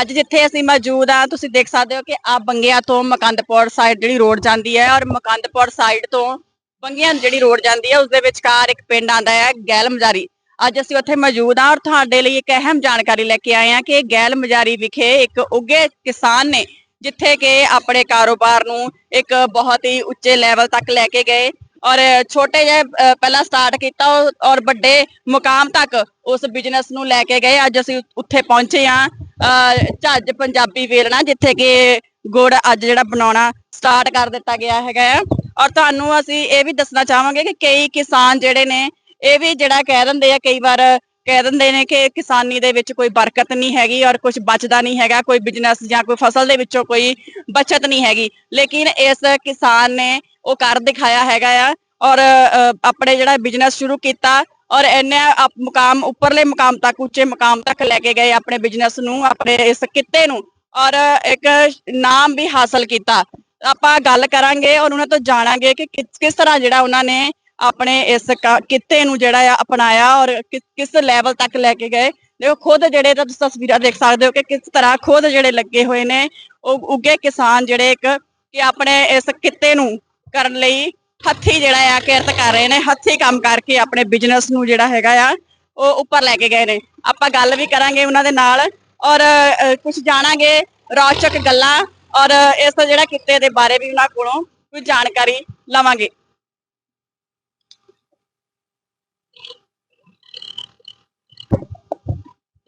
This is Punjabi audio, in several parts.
ਅੱਜ ਜਿੱਥੇ ਅਸੀਂ ਮੌਜੂਦ ਆ ਤੁਸੀਂ ਦੇਖ ਸਕਦੇ ਹੋ ਕਿ ਆ ਬੰਗਿਆ ਤੋਂ ਮਕੰਦਪੁਰ ਸਾਈਡ ਜਿਹੜੀ ਰੋਡ ਜਾਂਦੀ ਹੈ ਔਰ ਮਕੰਦਪੁਰ ਸਾਈਡ ਤੋਂ ਬੰਗਿਆ ਜਿਹੜੀ ਰੋਡ ਜਾਂਦੀ ਹੈ, ਉਸ ਦੇ ਵਿਚਕਾਰ ਇੱਕ ਪਿੰਡ ਆਂਦਾ ਹੈ, ਗੈਲ ਮਜਾਰੀ। ਅੱਜ ਅਸੀਂ ਉੱਥੇ ਮੌਜੂਦ ਆ ਔਰ ਤੁਹਾਡੇ ਲਈ ਇੱਕ ਅਹਿਮ ਜਾਣਕਾਰੀ ਲੈ ਕੇ ਆਏ ਆ ਕਿ ਗੈਲ ਮਜਾਰੀ ਵਿਖੇ ਇੱਕ ਉੱਗੇ ਕਿਸਾਨ ਨੇ ਜਿੱਥੇ ਕਿ ਆਪਣੇ ਕਾਰੋਬਾਰ ਨੂੰ ਇੱਕ ਬਹੁਤ ਹੀ ਉੱਚੇ ਲੈਵਲ ਤੱਕ ਲੈ ਕੇ ਗਏ ਔਰ ਛੋਟੇ ਜਿਹੇ ਪਹਿਲਾਂ ਸਟਾਰਟ ਕੀਤਾ ਔਰ- ਔਰ ਵੱਡੇ ਮੁਕਾਮ ਤੱਕ ਉਸ ਬਿਜ਼ਨਸ ਨੂੰ ਲੈ ਕੇ ਗਏ। ਅੱਜ ਅਸੀਂ ਉੱਥੇ ਪਹੁੰਚੇ ਆ ਝੱਜ ਪੰਜਾਬੀ ਵੇਲਣਾ, ਜਿੱਥੇ ਕਿ ਗੁੜ ਅੱਜ ਜਿਹੜਾ ਬਣਾਉਣਾ ਸਟਾਰਟ ਕਰ ਦਿੱਤਾ ਗਿਆ ਹੈਗਾ ਹੈ ਔਰ ਤੁਹਾਨੂੰ ਅਸੀਂ ਇਹ ਵੀ ਦੱਸਣਾ ਚਾਹਾਂਗੇ ਕਿ ਕਈ ਕਿਸਾਨ ਜਿਹੜੇ ਨੇ, ਇਹ ਵੀ ਜਿਹੜਾ ਕਹਿ ਦਿੰਦੇ ਆ, ਕਈ ਵਾਰ ਕਹਿ ਦਿੰਦੇ ਨੇ ਕਿ ਕਿਸਾਨੀ ਦੇ ਵਿੱਚ ਕੋਈ ਬਰਕਤ ਨਹੀਂ ਹੈਗੀ ਔਰ ਕੁਝ ਬਚਦਾ ਨਹੀਂ ਹੈਗਾ, ਕੋਈ ਬਿਜ਼ਨਸ ਜਾਂ ਕੋਈ ਫਸਲ ਦੇ ਵਿੱਚੋਂ ਕੋਈ ਬਚਤ ਨਹੀਂ ਹੈਗੀ। ਲੇਕਿਨ ਇਸ ਕਿਸਾਨ ਨੇ ਉਹ ਕਰ ਦਿਖਾਇਆ ਹੈਗਾ ਆ ਔਰ ਆਪਣੇ ਜਿਹੜਾ ਬਿਜ਼ਨਸ ਸ਼ੁਰੂ ਕੀਤਾ ਔਰ ਇਹਨੇ ਮੁਕਾਮ, ਉੱਪਰਲੇ ਮੁਕਾਮ ਤੱਕ, ਉੱਚੇ ਮੁਕਾਮ ਤੱਕ ਲੈ ਕੇ ਗਏ ਆਪਣੇ ਬਿਜ਼ਨਸ ਨੂੰ, ਆਪਣੇ ਇਸ ਕਿੱਤੇ ਨੂੰ ਔਰ ਇੱਕ ਨਾਮ ਵੀ ਹਾਸਲ ਕੀਤਾ। ਆਪਾਂ ਗੱਲ ਕਰਾਂਗੇ ਔਰ ਉਹਨਾਂ ਤੋਂ ਜਾਣਾਂਗੇ ਕਿ ਕਿਸ ਕਿਸ ਤਰ੍ਹਾਂ ਜਿਹੜਾ ਉਹਨਾਂ ਨੇ ਆਪਣੇ ਇਸ ਕਿੱਤੇ ਨੂੰ ਜਿਹੜਾ ਆ ਅਪਣਾਇਆ ਔਰ ਕਿਸ ਕਿਸ ਲੈਵਲ ਤੱਕ ਲੈ ਕੇ ਗਏ। ਦੇਖੋ, ਖੁਦ ਜਿਹੜੇ ਤਾਂ ਤੁਸੀਂ ਤਸਵੀਰਾਂ ਦੇਖ ਸਕਦੇ ਹੋ ਕਿ ਕਿਸ ਤਰ੍ਹਾਂ ਖੁਦ ਜਿਹੜੇ ਲੱਗੇ ਹੋਏ ਨੇ, ਉਹ ਉੱਗੇ ਕਿਸਾਨ ਜਿਹੜੇ ਇੱਕ ਕਿ ਆਪਣੇ ਇਸ ਕਿੱਤੇ ਨੂੰ ਕਰਨ ਲਈ ਹੱਥੀ ਜਿਹੜਾ ਆ ਕਿਰਤ ਕਰ ਰਹੇ ਨੇ, ਹੱਥੀ ਕੰਮ ਕਰਕੇ ਆਪਣੇ ਬਿਜ਼ਨਸ ਨੂੰ ਜਿਹੜਾ ਹੈਗਾ ਆ, ਉਹ ਉੱਪਰ ਲੈ ਕੇ ਗਏ ਨੇ। ਆਪਾਂ ਗੱਲ ਵੀ ਕਰਾਂਗੇ ਉਹਨਾਂ ਦੇ ਨਾਲ ਔਰ ਕੁਝ ਜਾਣਾਂਗੇ ਰੌਚਕ ਗੱਲਾਂ ਔਰ ਇਸ ਜਿਹੜਾ ਕਿੱਤੇ ਦੇ ਬਾਰੇ ਵੀ ਉਹਨਾਂ ਕੋਲੋਂ ਕੁਝ ਜਾਣਕਾਰੀ ਲਵਾਂਗੇ।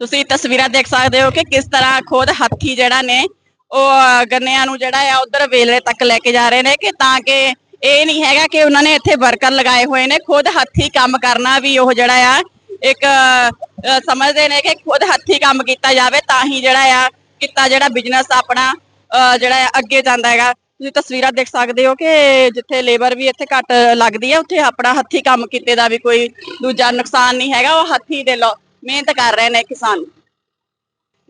ਤੁਸੀਂ ਤਸਵੀਰਾਂ ਦੇਖ ਸਕਦੇ ਹੋ ਕਿ ਕਿਸ ਤਰ੍ਹਾਂ ਖੁਦ ਹੱਥੀ ਜਿਹੜਾ ਨੇ, ਉਹ ਗੰਨਿਆਂ ਨੂੰ ਜਿਹੜਾ ਆ ਉਧਰ ਵੇਲੇ ਤੱਕ ਲੈ ਕੇ ਜਾ ਰਹੇ ਨੇ ਕਿ ਤਾਂ ਕਿ ਇਹ ਨਹੀਂ ਹੈਗਾ ਕਿ ਉਹਨਾਂ ਨੇ ਇੱਥੇ ਵਰਕਰ ਲਗਾਏ ਹੋਏ ਨੇ, ਖੁਦ ਹੱਥੀ ਕੰਮ ਕਰਨਾ ਵੀ ਉਹ ਜਿਹੜਾ ਆ, ਇੱਕ ਸਮਝਦੇ ਨੇ ਕਿ ਖੁਦ ਹੱਥੀ ਕੰਮ ਕੀਤਾ ਜਾਵੇ ਤਾਂ ਹੀ ਜਿਹੜਾ ਆ, ਕਿੱਤਾ ਜਿਹੜਾ ਬਿਜ਼ਨਸ ਆਪਣਾ ਜਿਹੜਾ ਅੱਗੇ ਜਾਂਦਾ ਹੈਗਾ। ਤੁਸੀਂ ਤਸਵੀਰਾਂ ਦੇਖ ਸਕਦੇ ਹੋ ਕਿ ਜਿੱਥੇ ਲੇਬਰ ਵੀ ਇੱਥੇ ਘੱਟ ਲੱਗਦੀ ਹੈ ਉੱਥੇ ਆਪਣਾ ਹੱਥੀ ਕੰਮ ਕੀਤੇ ਦਾ ਵੀ ਕੋਈ ਦੂਜਾ ਨੁਕਸਾਨ ਨਹੀਂ ਹੈਗਾ, ਉਹ ਹੱਥੀ ਦੇ ਲੋ, ਮਿਹਨਤ ਕਰ ਰਹੇ ਨੇ ਕਿਸਾਨ।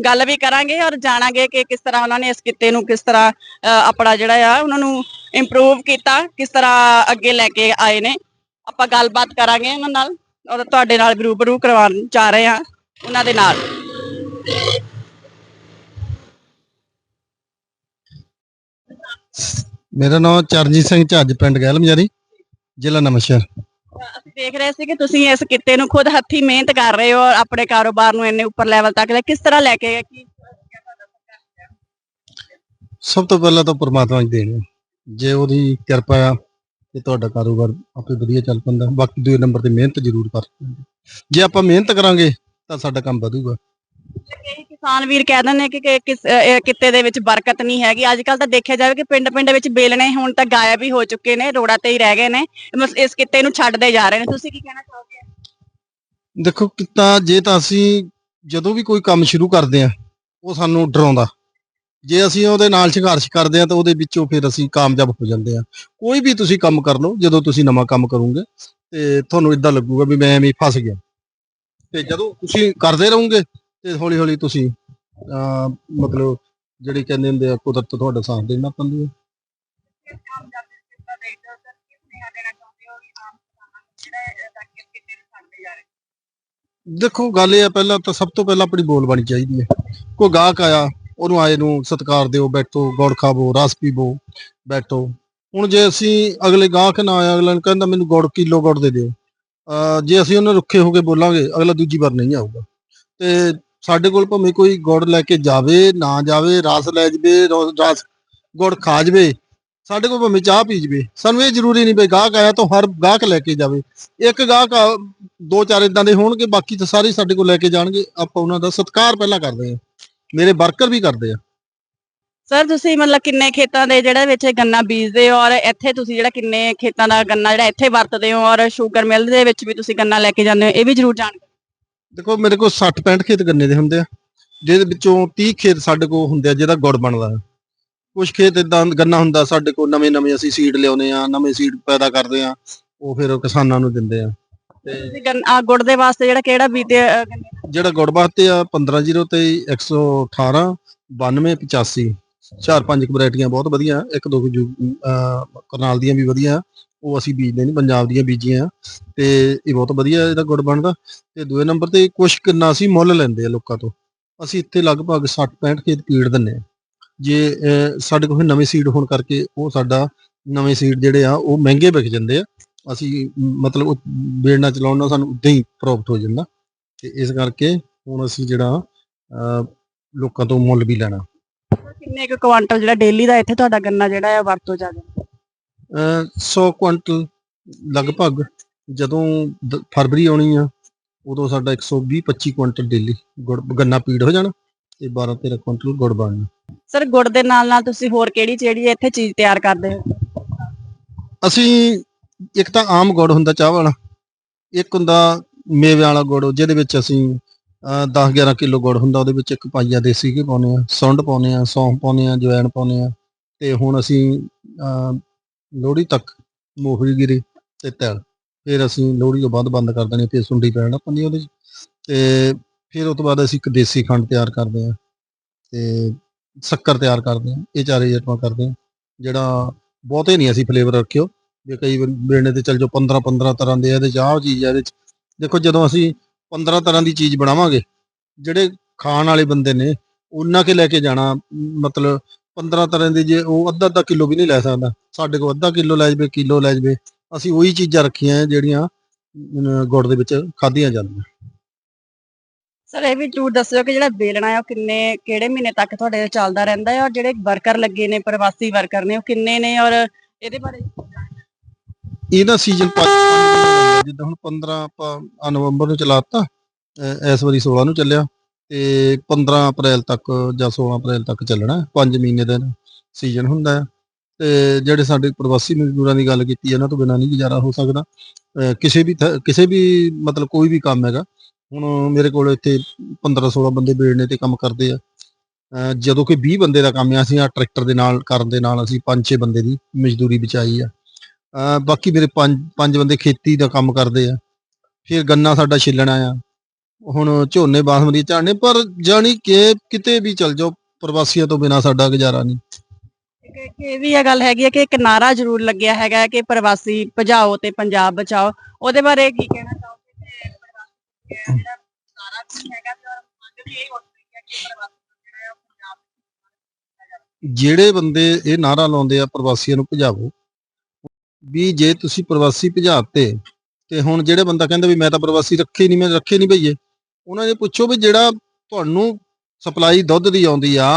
ਗੱਲ ਵੀ ਕਰਾਂਗੇ ਔਰ ਜਾਣਾਂਗੇ ਕਿ ਕਿਸ ਤਰ੍ਹਾਂ ਉਹਨਾਂ ਨੇ ਇਸ ਕਿੱਤੇ ਨੂੰ ਕਿਸ ਤਰ੍ਹਾਂ ਆਪਣਾ ਜਿਹੜਾ ਆ, ਉਹਨਾਂ ਨੂੰ ਇੰਪਰੂਵ ਕੀਤਾ, ਕਿਸ ਤਰ੍ਹਾਂ ਅੱਗੇ ਲੈ ਕੇ ਆਏ ਨੇ। ਆਪਾਂ ਗੱਲਬਾਤ ਕਰਾਂਗੇ ਉਹਨਾਂ ਨਾਲ ਔਰ ਤੁਹਾਡੇ ਨਾਲ ਵੀ ਰੂਬਰੂ ਕਰਵਾਉਣ ਜਾ ਰਹੇ ਹਾਂ ਉਹਨਾਂ ਦੇ ਨਾਲ। ਮੇਰਾ ਨਾਮ ਚਰਨਜੀਤ ਸਿੰਘ ਝੱਜ, ਪਿੰਡ ਗੈਲਮਜਾਰੀ ਜ਼ਿਲ੍ਹਾ ਨਮਸ਼ਹਿਰ। ਦੇਖ ਰਹੇ ਸੀ ਕਿ ਤੁਸੀਂ ਇਸ ਕਿੱਤੇ ਨੂੰ ਖੁਦ ਹੱਥੀ ਮਿਹਨਤ ਕਰ ਰਹੇ ਹੋ ਔਰ ਆਪਣੇ ਕਾਰੋਬਾਰ ਨੂੰ ਇੰਨੇ ਉੱਪਰ ਲੈਵਲ ਤੱਕ ਲੈ ਕਿਸ ਤਰ੍ਹਾਂ ਲੈ ਕੇ ਗਏ? ਕੀ ਸਭ ਤੋਂ ਪਹਿਲਾਂ ਤਾਂ ਪ੍ਰਮਾਤਮਾ ਦੀ ਦੇਣ ਹੈ। ਜੇ ਉਹਦੀ ਕਿਰਪਾ ਆ ਤੇ ਤੁਹਾਡਾ ਕਾਰੋਬਾਰ ਆਪੇ ਵਧੀਆ ਚੱਲ ਪੈਂਦਾ। ਬਾਕੀ ਦੂਏ ਨੰਬਰ ਤੇ ਮਿਹਨਤ ਜ਼ਰੂਰ ਕਰ ਜੇ ਆਪਾਂ ਮਿਹਨਤ ਕਰਾਂਗੇ ਤਾਂ ਸਾਡਾ ਕੰਮ ਵਧੂਗਾ। ਕਿਸਾਨ ਵੀਰ ਕਹਿ ਦਿੰਦੇ ਨੇ ਕਿ ਕਿਸ ਅਹ ਦੇ ਵਿੱਚ ਬਰਕਤ ਨਹੀਂ ਹੈਗੀ। ਅੱਜ ਕੱਲ ਤਾਂ ਦੇਖਿਆ ਜਾਵੇ ਕਿ ਪਿੰਡ ਪਿੰਡ ਵਿੱਚ ਬੇਲਣੇ ਹੁਣ ਤਾਂ ਗਾਇਬ ਹੀ ਹੋ ਚੁੱਕੇ ਨੇ, ਰੋੜਾ ਤੇ ਹੀ ਰਹਿ ਗਏ ਨੇ। ਇਸ ਕਿੱਤੇ ਨੂੰ ਛੱਡਦੇ ਜਾ ਰਹੇ ਨੇ। ਤੁਸੀਂ ਕੀ ਕਹਿਣਾ ਚਾਹੋਗੇ? ਦੇਖੋ ਕਿਤਾ ਜੇ ਤਾਂ ਅਸੀਂ ਜਦੋਂ ਵੀ ਕੋਈ ਕੰਮ ਸ਼ੁਰੂ ਕਰਦੇ ਆ ਉਹ ਸਾਨੂੰ ਡਰਾਉਂਦਾ। ਜੇ ਅਸੀਂ ਉਹਦੇ ਨਾਲ ਸੰਘਰਸ਼ ਕਰਦੇ ਆ ਤਾਂ ਉਹਦੇ ਵਿੱਚੋਂ ਫਿਰ ਅਸੀਂ ਕਾਮਯਾਬ ਹੋ ਜਾਂਦੇ ਆ ਕੋਈ ਵੀ ਤੁਸੀਂ ਕੰਮ ਕਰ ਲਓ, ਜਦੋਂ ਤੁਸੀਂ ਨਵਾਂ ਕੰਮ ਕਰੋਗੇ, ਤੇ ਤੁਹਾਨੂੰ ਇਦਾਂ ਲੱਗੂਗਾ ਵੀ ਮੈਂ ਐਵੇਂ ਫਸ ਗਿਆ। ਤੇ ਜਦੋਂ ਤੁਸੀਂ ਕਰਦੇ ਰਹੋਗੇ ਤੇ ਹੌਲੀ ਹੌਲੀ ਤੁਸੀਂ, ਅਹ, ਮਤਲਬ ਜਿਹੜੀ ਕਹਿੰਦੇ ਹੁੰਦੇ ਆ, ਕੁਦਰਤ ਤੁਹਾਡਾ ਸਾਥ ਦੇਣਾ ਪੈਂਦੀ ਹੈ। ਦੇਖੋ, ਗੱਲ ਇਹ ਆ, ਪਹਿਲਾਂ ਤਾਂ ਸਭ ਤੋਂ ਪਹਿਲਾਂ ਆਪਣੀ ਬੋਲ ਬਾਣੀ ਚਾਹੀਦੀ ਹੈ। ਕੋਈ ਗਾਹਕ ਆਇਆ, ਉਹਨੂੰ ਆਏ ਨੂੰ ਸਤਿਕਾਰ ਦਿਓ, ਬੈਠੋ, ਗੁੜ ਖਾਵੋ, ਰਸ ਪੀਵੋ, ਬੈਠੋ। ਹੁਣ ਜੇ ਅਸੀਂ ਅਗਲੇ ਗਾਹਕ ਨਾ ਆਇਆ ਅਗਲਾ ਨੂੰ ਕਹਿੰਦਾ ਮੈਨੂੰ ਗੋੜ ਕਿਲੋ ਗੁੜ ਦੇ ਦਿਓ। ਅਹ, ਜੇ ਅਸੀਂ ਉਹਨਾਂ ਰੁੱਖੇ ਹੋ ਕੇ ਬੋਲਾਂਗੇ, ਅਗਲਾ ਦੂਜੀ ਵਾਰ ਨਹੀਂ ਆਊਗਾ। ਤੇ ਸਾਡੇ ਕੋਲ ਭਾਵੇਂ ਕੋਈ ਗੁੜ ਲੈ ਕੇ ਜਾਵੇ, ਨਾ ਜਾਵੇ, ਰਸ ਲੈ ਜਵੇ, ਰਸ ਗੁੜ ਖਾ ਜਵੇ, ਸਾਡੇ ਕੋਲ ਭਾਵੇਂ ਚਾਹ ਪੀ ਜਵੇ। ਸਾਨੂੰ ਇਹ ਜ਼ਰੂਰੀ ਨਹੀਂ ਵੀ ਗਾਹਕ ਆਇਆ ਤਾਂ ਹਰ ਗਾਹਕ ਲੈ ਕੇ ਜਾਵੇ। ਇੱਕ ਗਾਹਕ ਦੋ ਚਾਰ ਇਦਾਂ ਦੇ ਹੋਣਗੇ, ਬਾਕੀ ਤਾਂ ਸਾਰੇ ਸਾਡੇ ਕੋਲ ਲੈ ਕੇ ਜਾਣਗੇ। ਆਪਾਂ ਉਹਨਾਂ ਦਾ ਸਤਿਕਾਰ ਪਹਿਲਾਂ ਕਰਦੇ ਆ ਮੇਰੇ ਵਰਕਰ ਵੀ ਕਰਦੇ ਆ। ਸਰ ਤੁਸੀਂ ਮਤਲਬ ਕਿੰਨੇ ਖੇਤਾਂ ਦੇ ਜਿਹੜੇ ਵਿੱਚ ਗੰਨਾ ਬੀਜਦੇ ਹੋ ਔਰ ਇੱਥੇ ਤੁਸੀਂ ਜਿਹੜਾ ਕਿੰਨੇ ਖੇਤਾਂ ਦਾ ਗੰਨਾ ਜਿਹੜਾ ਇੱਥੇ ਵਰਤਦੇ ਹੋ ਔਰ ਸ਼ੂਗਰ ਮਿਲ ਦੇ ਵਿੱਚ ਵੀ ਤੁਸੀਂ ਗੰਨਾ ਲੈ ਕੇ ਜਾਂਦੇ ਹੋ, ਇਹ ਵੀ ਜ਼ਰੂਰ ਜਾਣ ਦੇਖੋ ਮੇਰੇ ਕੋਲ 60 65 ਖੇਤ ਗੰਨੇ ਦੇ ਹੁੰਦੇ ਆ। ਜਿਹਦੇ ਵਿੱਚੋਂ 30 ਖੇਤ ਸਾਡੇ ਕੋਲ ਹੁੰਦੇ ਆ ਜਿਹਦਾ ਗੁੜ ਬਣਦਾ ਕੁਝ ਖੇਤ ਇਦਾਂ ਗੰਨਾ ਹੁੰਦਾ ਸਾਡੇ ਕੋਲ ਨਵੇਂ ਨਵੇਂ ਅਸੀਂ ਸੀਡ ਲਿਆਉਨੇ ਆ ਨਵੇਂ ਸੀਡ ਪੈਦਾ ਕਰਦੇ ਆ ਉਹ ਫਿਰ ਕਿਸਾਨਾਂ ਨੂੰ ਦਿੰਦੇ ਆ। ਤੇ ਗੰਨਾ ਗੁੜ ਦੇ ਵਾਸਤੇ ਜਿਹੜਾ ਕਿਹੜਾ ਦਾ? ਜਿਹੜਾ ਗੁੜ ਵਾਸਤੇ ਆ 15023 118 9285 ਚਾਰ ਪੰਜ ਵੈਰਾਈਟੀਆਂ ਬਹੁਤ ਵਧੀਆ ਇੱਕ ਦੋ ਕਰਨਾਲ ਦੀਆਂ ਵੀ ਵਧੀਆ। ਉਹ ਅਸੀਂ ਬੀਜਦੇ ਨਹੀਂ ਪੰਜਾਬ ਦੀਆਂ ਬੀਜੀਆਂ। ਤੇ ਇਹ ਬਹੁਤ ਵਧੀਆ ਇਹਦਾ ਗੁੜ ਬਣਦਾ। ਤੇ ਦੂਏ ਨੰਬਰ ਤੇ ਕੁਝ ਕਿੰਨਾ ਅਸੀਂ ਮੁੱਲ ਲੈਂਦੇ ਆ ਲੋਕਾਂ ਤੋਂ। ਅਸੀਂ ਇੱਥੇ ਲਗਭਗ 60 65 ਖੇਤ ਪੀੜ ਦਿੰਨੇ ਆ ਜੇ ਸਾਡੇ ਕੋਲ ਨਵੇਂ ਸੀਡ ਹੋਣ ਕਰਕੇ ਉਹ ਸਾਡਾ ਨਵੇਂ ਸੀਡ ਜਿਹੜੇ ਆ ਉਹ ਮਹਿੰਗੇ ਵਿਕ ਜਾਂਦੇ ਆ। ਅਸੀਂ ਮਤਲਬ ਉਹ ਬੇੜਨਾ ਚਲਾਉਣ ਨਾਲ ਸਾਨੂੰ ਉਦਾਂ ਹੀ ਪ੍ਰੋਫਿਟ ਹੋ ਜਾਂਦਾ। ਤੇ ਇਸ ਕਰਕੇ ਹੁਣ ਅਸੀਂ ਜਿਹੜਾ ਅਹ, ਲੋਕਾਂ ਤੋਂ ਮੁੱਲ ਵੀ ਲੈਣਾ। ਕਿੰਨੇ ਕੁ ਕੁਆਂਟਲ ਜਿਹੜਾ ਡੇਲੀ ਦਾ ਇੱਥੇ ਤੁਹਾਡਾ ਗੰਨਾ ਜਿਹੜਾ ਹੈ ਵਰਤੋਂ ਚ ਜਾਂਦਾ? 100 ਕੁਇੰਟਲ ਲਗਭਗ ਜਦੋਂ ਫਰਵਰੀ ਆਉਣੀ ਆ ਉਦੋਂ ਸਾਡਾ 120 25 ਕੁਇੰਟਲ ਡੇਲੀ ਗੁੜ ਗੰਨਾ ਪੀੜ ਹੋ ਜਾਣਾ ਤੇ 12 13 ਕੁਇੰਟਲ ਗੁੜ ਬਣਨਾ ਸਰ ਗੁੜ ਦੇ ਨਾਲ ਨਾਲ ਤੁਸੀਂ ਹੋਰ ਕਿਹੜੀ ਜਿਹੜੀ ਇੱਥੇ ਚੀਜ਼ ਤਿਆਰ ਕਰਦੇ ਹੋ? ਅਸੀਂ ਇੱਕ ਤਾਂ ਆਮ ਗੁੜ ਹੁੰਦਾ ਚਾਹ ਵਾਲਾ ਇੱਕ ਹੁੰਦਾ ਮੇਵੇ ਵਾਲਾ ਗੁੜ ਜਿਹਦੇ ਵਿੱਚ ਅਸੀਂ 10 11 ਕਿਲੋ ਗੁੜ ਹੁੰਦਾ ਉਹਦੇ ਵਿੱਚ ਇੱਕ ਪਾਈਆ ਦੇਸੀ ਘੀ ਪਾਉਂਦੇ ਆ ਸੁੰਡ ਪਾਉਂਦੇ ਆ ਸੌਂਫ ਪਾਉਂਦੇ ਆ ਜਵੈਣ ਪਾਉਂਦੇ ਆ ਤੇ ਹੁਣ ਅਸੀਂ ਲੋਹੜੀ ਤੱਕ ਮੋਹਰੀ ਗਿਰੀ ਤੇ ਤੈਲ। ਫਿਰ ਅਸੀਂ ਲੋਹੜੀ ਤੋਂ ਬਾਅਦ ਬੰਦ ਕਰ ਦੇਣੀ, ਫਿਰ ਸੁੰਡੀ ਪੈਣਾ ਪੰਦੀ ਉਹਦੇ 'ਚ। ਤੇ ਫਿਰ ਉਸ ਤੋਂ ਬਾਅਦ ਅਸੀਂ ਇੱਕ ਦੇਸੀ ਖੰਡ ਤਿਆਰ ਕਰਦੇ ਆ ਤੇ ਸ਼ੱਕਰ ਤਿਆਰ ਕਰਦੇ ਆ ਇਹ ਚਾਰੇ ਆਈਟਮਾਂ ਕਰਦੇ ਆ ਜਿਹੜਾ ਬਹੁਤੇ ਨਹੀਂ ਅਸੀਂ ਫਲੇਵਰ ਰੱਖਿਓ। ਜੇ ਕਈ ਵਾਰ ਬੇੜਨੇ ਤੇ ਚੱਲ ਜਾਓ 15 15 ਤਰ੍ਹਾਂ ਦੇ ਇਹਦੇ ਚ ਆਹ ਚੀਜ਼ ਆ ਇਹਦੇ ਚ। ਦੇਖੋ ਜਦੋਂ ਅਸੀਂ 15 ਤਰ੍ਹਾਂ ਦੀ ਚੀਜ਼ ਬਣਾਵਾਂਗੇ, ਜਿਹੜੇ ਖਾਣ ਵਾਲੇ ਬੰਦੇ ਨੇ, ਉਹਨਾਂ ਕੇ ਲੈ ਕੇ ਜਾਣਾ, ਮਤਲਬ 15 ਤਰ੍ਹਾਂ ਦੀ ਜੇ ਉਹ ਅੱਧਾ ਅੱਧਾ ਕਿਲੋ ਵੀ ਨਹੀਂ ਲੈ ਸਕਦਾ। ਸਾਡੇ ਕੋਲ ਅੱਧਾ ਕਿਲੋ ਲੈ ਜਵੇ ਕਿਲੋ ਲੈ ਜਵੇ। ਅਸੀਂ ਉਹੀ ਚੀਜ਼ਾਂ ਰੱਖੀਆਂ ਜਿਹੜੀਆਂ ਗੁੜ ਦੇ ਵਿੱਚ ਖਾਧੀਆਂ ਜਾਂਦੀਆਂ। ਸਰ ਇਹ ਵੀ ਜ਼ਰੂਰ ਦੱਸਿਓ ਕਿ ਜਿਹੜਾ ਵੇਲਣਾ ਹੈ ਉਹ ਕਿੰਨੇ ਕਿਹੜੇ ਮਹੀਨੇ ਤੱਕ ਤੁਹਾਡੇ ਚੱਲਦਾ ਰਹਿੰਦਾ ਹੈ ਔਰ ਜਿਹੜੇ ਵਰਕਰ ਲੱਗੇ ਨੇ ਪ੍ਰਵਾਸੀ ਵਰਕਰ ਨੇ ਉਹ ਕਿੰਨੇ ਨੇ ਔਰ ਇਹਦੇ ਬਾਰੇ ਇਹਦਾ ਸੀਜ਼ਨ ਪੰਜ ਪੰਜ ਮਹੀਨੇ ਦਾ ਹੁੰਦਾ, ਜਿੱਦਾਂ ਹੁਣ 15 ਆਪਾਂ ਨਵੰਬਰ ਨੂੰ ਚਲਾਤਾ ਇਸ ਵਾਰੀ 16 ਨੂੰ ਚੱਲਿਆ। ਤੇ 15 ਅਪ੍ਰੈਲ ਤੱਕ ਜਾਂ 16 ਅਪ੍ਰੈਲ ਤੱਕ ਚੱਲਣਾ 5 ਮਹੀਨੇ ਦਾ ਸੀਜ਼ਨ ਹੁੰਦਾ ਹੈ। ਤੇ ਜਿਹੜੇ ਸਾਡੇ ਪ੍ਰਵਾਸੀ ਮਜ਼ਦੂਰਾਂ ਦੀ ਗੱਲ ਕੀਤੀ ਇਹਨਾਂ ਤੋਂ ਬਿਨਾਂ ਨਹੀਂ ਗੁਜ਼ਾਰਾ ਹੋ ਸਕਦਾ। ਕਿਸੇ ਵੀ ਥ- ਕਿਸੇ ਵੀ ਮਤਲਬ ਕੋਈ ਵੀ ਕੰਮ ਹੈਗਾ, ਹੁਣ ਮੇਰੇ ਕੋਲ ਇੱਥੇ 15 16 ਬੰਦੇ ਬੇੜਨੇ ਤੇ ਕੰਮ ਕਰਦੇ ਆ। ਜਦੋਂ ਕਿ 20 ਬੰਦੇ ਦਾ ਕੰਮ ਆ, ਅਸੀਂ ਆ ਟਰੈਕਟਰ ਦੇ ਨਾਲ, ਕਰਨ ਦੇ ਨਾਲ ਅਸੀਂ 5-6 ਬੰਦੇ ਦੀ ਮਜ਼ਦੂਰੀ ਬਚਾਈ ਆ। ਬਾਕੀ ਮੇਰੇ ਪੰਜ ਪੰਜ ਬੰਦੇ ਖੇਤੀ ਦਾ ਕੰਮ ਕਰਦੇ ਆ। ਫਿਰ ਗੰਨਾ ਸਾਡਾ ਛਿੱਲਣਾ ਆ। ਹੁਣ ਝੋਨੇ ਬਾਸਮਤੀ ਝਾੜਨੇ ਪਰ ਜਾਣੀ ਕਿ ਕਿਤੇ ਵੀ ਚਲ ਜਾਓ ਪ੍ਰਵਾਸੀਆਂ ਤੋਂ ਬਿਨਾ ਸਾਡਾ ਗੁਜ਼ਾਰਾ ਨਹੀਂ। ਇੱਕ ਇਹ ਵੀ ਇਹ ਗੱਲ ਹੈਗੀ ਹੈ ਕਿ ਇੱਕ ਨਾਰਾ ਜ਼ਰੂਰ ਲੱਗਿਆ ਹੈਗਾ ਹੈ ਕਿ ਪ੍ਰਵਾਸੀ ਭਜਾਓ ਤੇ ਪੰਜਾਬ ਬਚਾਓ। ਉਹਦੇ ਬਾਰੇ ਕੀ ਕਹਿਣਾ ਚਾਹੋਗੇ? ਕਿ ਪ੍ਰਵਾਸੀ ਜਿਹੜਾ ਨਾਰਾ ਕੀ ਹੈਗਾ ਤੇ ਔਰ ਮੰਗ ਵੀ ਇਹ ਉੱਠ ਰਹੀ ਹੈ ਕਿ ਪ੍ਰਵਾਸੀ ਜਿਹੜਾ ਹੈ ਉਹ ਪੰਜਾਬ ਜਿਹੜੇ ਬੰਦੇ ਇਹ ਨਾਰਾ ਲਾਉਂਦੇ ਆ ਪ੍ਰਵਾਸੀਆਂ ਨੂੰ ਭਜਾਵੋ ਵੀ ਜੇ ਤੁਸੀਂ ਪ੍ਰਵਾਸੀ ਭਜਾਤੇ ਤੇ ਹੁਣ ਜਿਹੜੇ ਬੰਦਾ ਕਹਿੰਦਾ ਵੀ ਮੈਂ ਤਾਂ ਪ੍ਰਵਾਸੀ ਰੱਖੇ ਨਹੀਂ ਮੈਂ ਰੱਖੇ ਨਹੀਂ ਭਈਏ ਉਹਨਾਂ ਨੇ ਪੁੱਛੋ ਵੀ ਜਿਹੜਾ ਤੁਹਾਨੂੰ ਸਪਲਾਈ ਦੁੱਧ ਦੀ ਆਉਂਦੀ ਆ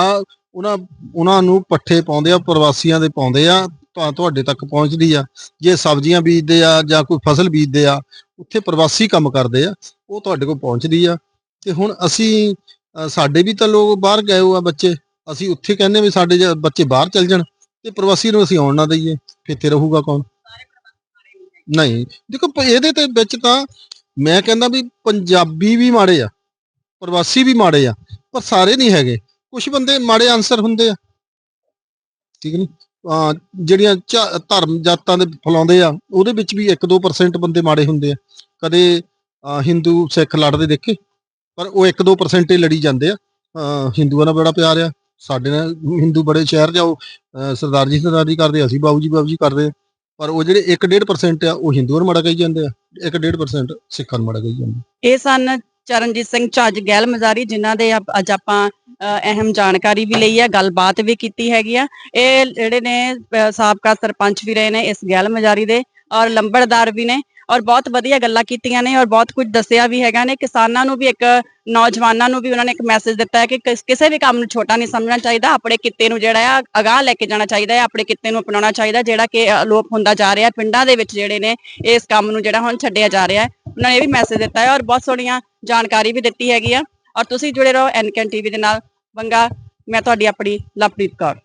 ਉਹਨਾਂ ਉਹਨਾਂ ਨੂੰ ਪੱਠੇ ਪਾਉਂਦੇ ਆ ਪ੍ਰਵਾਸੀਆਂ ਦੇ ਪਾਉਂਦੇ ਆ ਤਾਂ ਤੁਹਾਡੇ ਤੱਕ ਪਹੁੰਚਦੀ ਆ। ਜੇ ਸਬਜ਼ੀਆਂ ਬੀਜਦੇ ਆ ਜਾਂ ਕੋਈ ਫਸਲ ਬੀਜਦੇ ਆ ਉੱਥੇ ਪ੍ਰਵਾਸੀ ਕੰਮ ਕਰਦੇ ਆ ਉਹ ਤੁਹਾਡੇ ਕੋਲ ਪਹੁੰਚਦੀ ਆ। ਤੇ ਹੁਣ ਅਸੀਂ ਸਾਡੇ ਵੀ ਤਾਂ ਲੋਕ ਬਾਹਰ ਗਏ ਹੋ ਆ ਬੱਚੇ ਅਸੀਂ ਉੱਥੇ ਕਹਿੰਦੇ ਵੀ ਸਾਡੇ ਜੇ ਬੱਚੇ ਬਾਹਰ ਚੱਲ ਜਾਣ ਤੇ ਪ੍ਰਵਾਸੀ ਨੂੰ ਅਸੀਂ ਆਉਣ ਨਾ ਦਈਏ ਫਿਰ ਤੇ ਰਹੂਗਾ ਕੌਣ? ਨਹੀਂ ਦੇਖੋ ਇਹਦੇ ਤੇ ਵਿੱਚ ਤਾਂ ਮੈਂ ਕਹਿੰਦਾ ਵੀ ਪੰਜਾਬੀ ਵੀ ਮਾੜੇ ਆ, ਪ੍ਰਵਾਸੀ ਵੀ ਮਾੜੇ ਆ, ਪਰ ਸਾਰੇ ਨਹੀਂ ਹੈਗੇ। ਕੁਝ ਬੰਦੇ ਮਾੜੇ ਆਨਸਰ ਹੁੰਦੇ ਆ। ਠੀਕ ਨਹੀਂ ਆ ਜਿਹੜੀਆਂ ਝਾ- ਧਰਮ ਜਾਤਾਂ ਦੇ ਫਲਾਉਂਦੇ ਆ, ਉਹਦੇ ਵਿੱਚ ਵੀ 1-2% ਬੰਦੇ ਮਾੜੇ ਹੁੰਦੇ ਆ। ਕਦੇ ਹਿੰਦੂ, ਸਿੱਖ ਲੜਦੇ ਦੇਖੇ, ਪਰ ਉਹ 1-2% ਹੀ ਲੜੀ ਜਾਂਦੇ ਆ। ਹਿੰਦੂਆਂ ਨਾਲ ਬੜਾ ਪਿਆਰ ਆ। ਸਾਡੇ ਨਾਲ ਹਿੰਦੂ ਬੜੇ ਸ਼ਹਿਰ ਜਾਓ ਸਰਦਾਰ ਜੀ ਸਰਦਾਰ ਜੀ ਕਰਦੇ, ਅਸੀਂ ਬਾਬੂ ਜੀ ਬਾਬੂ ਜੀ ਕਰਦੇ ਆ। ਪਰ ਉਹ ਜਿਹੜੇ 1.5% ਆ ਉਹ ਹਿੰਦੂਆਂ ਨੂੰ ਮਾੜਾ ਕਹੀ ਜਾਂਦੇ ਆ। 1.5% ਸਿੱਖਾਂ ਨੂੰ ਮਾੜਾ ਕਹੀ ਜਾਂਦੇ ਇਹ ਸਨ ਚਰਨਜੀਤ ਸਿੰਘ ਝੱਜ ਗੈਲ ਮਜ਼ਾਰੀ ਜਿਨ੍ਹਾਂ ਦੇ ਆਪ- ਅੱਜ ਆਪਾਂ ਅ, ਅਹਿਮ ਜਾਣਕਾਰੀ ਵੀ ਲਈ ਆ ਗੱਲਬਾਤ ਵੀ ਕੀਤੀ ਹੈਗੀ ਆ। ਇਹ ਜਿਹੜੇ ਨੇ ਅ, ਸਾਬਕਾ ਸਰਪੰਚ ਵੀ ਰਹੇ ਨੇ ਇਸ ਗੈਲ ਮਜ਼ਾਰੀ ਦੇ ਔਰ ਲੰਬੜਦਾਰ ਵੀ ਨੇ। ਔਰ ਬਹੁਤ ਵਧੀਆ ਗੱਲਾਂ ਕੀਤੀਆਂ ਨੇ ਔਰ ਬਹੁਤ ਕੁਝ ਦੱਸਿਆ ਵੀ ਹੈਗਾ ਨੇ। ਕਿਸਾਨਾਂ ਨੂੰ ਵੀ ਇੱਕ, ਨੌਜਵਾਨਾਂ ਨੂੰ ਵੀ ਉਹਨਾਂ ਨੇ ਇੱਕ ਮੈਸੇਜ ਦਿੱਤਾ ਹੈ ਕਿ ਕਿਸ- ਕਿਸੇ ਵੀ ਕੰਮ ਨੂੰ ਛੋਟਾ ਨਹੀਂ ਸਮਝਣਾ ਚਾਹੀਦਾ। ਆਪਣੇ ਕਿੱਤੇ ਨੂੰ ਜਿਹੜਾ ਆ, ਅਗਾਹ ਲੈ ਕੇ ਜਾਣਾ ਚਾਹੀਦਾ ਹੈ। ਆਪਣੇ ਕਿੱਤੇ ਨੂੰ ਅਪਣਾਉਣਾ ਚਾਹੀਦਾ ਜਿਹੜਾ ਕਿ ਅਲੋਪ ਹੁੰਦਾ ਜਾ ਰਿਹਾ ਪਿੰਡਾਂ ਦੇ ਵਿੱਚ ਜਿਹੜੇ ਨੇ, ਇਸ ਕੰਮ ਨੂੰ ਜਿਹੜਾ ਹੁਣ ਛੱਡਿਆ ਜਾ ਰਿਹਾ ਹੈ। ਉਹਨਾਂ ਨੇ ਇਹ ਵੀ ਮੈਸੇਜ ਦਿੱਤਾ ਹੈ ਔਰ ਬਹੁਤ ਸੋਹਣੀਆਂ ਜਾਣਕਾਰੀ ਵੀ ਦਿੱਤੀ ਹੈਗੀ ਆ। ਔਰ ਤੁਸੀਂ ਜੁੜੇ ਰਹੋ ਐਨਕਨ ਟੀਵੀ ਦੇ ਨਾਲ। ਬੰਗਾ ਮੈਂ ਤੁਹਾਡੀ ਆਪਣੀ ਲਵਪ੍ਰੀਤ ਕੌਰ।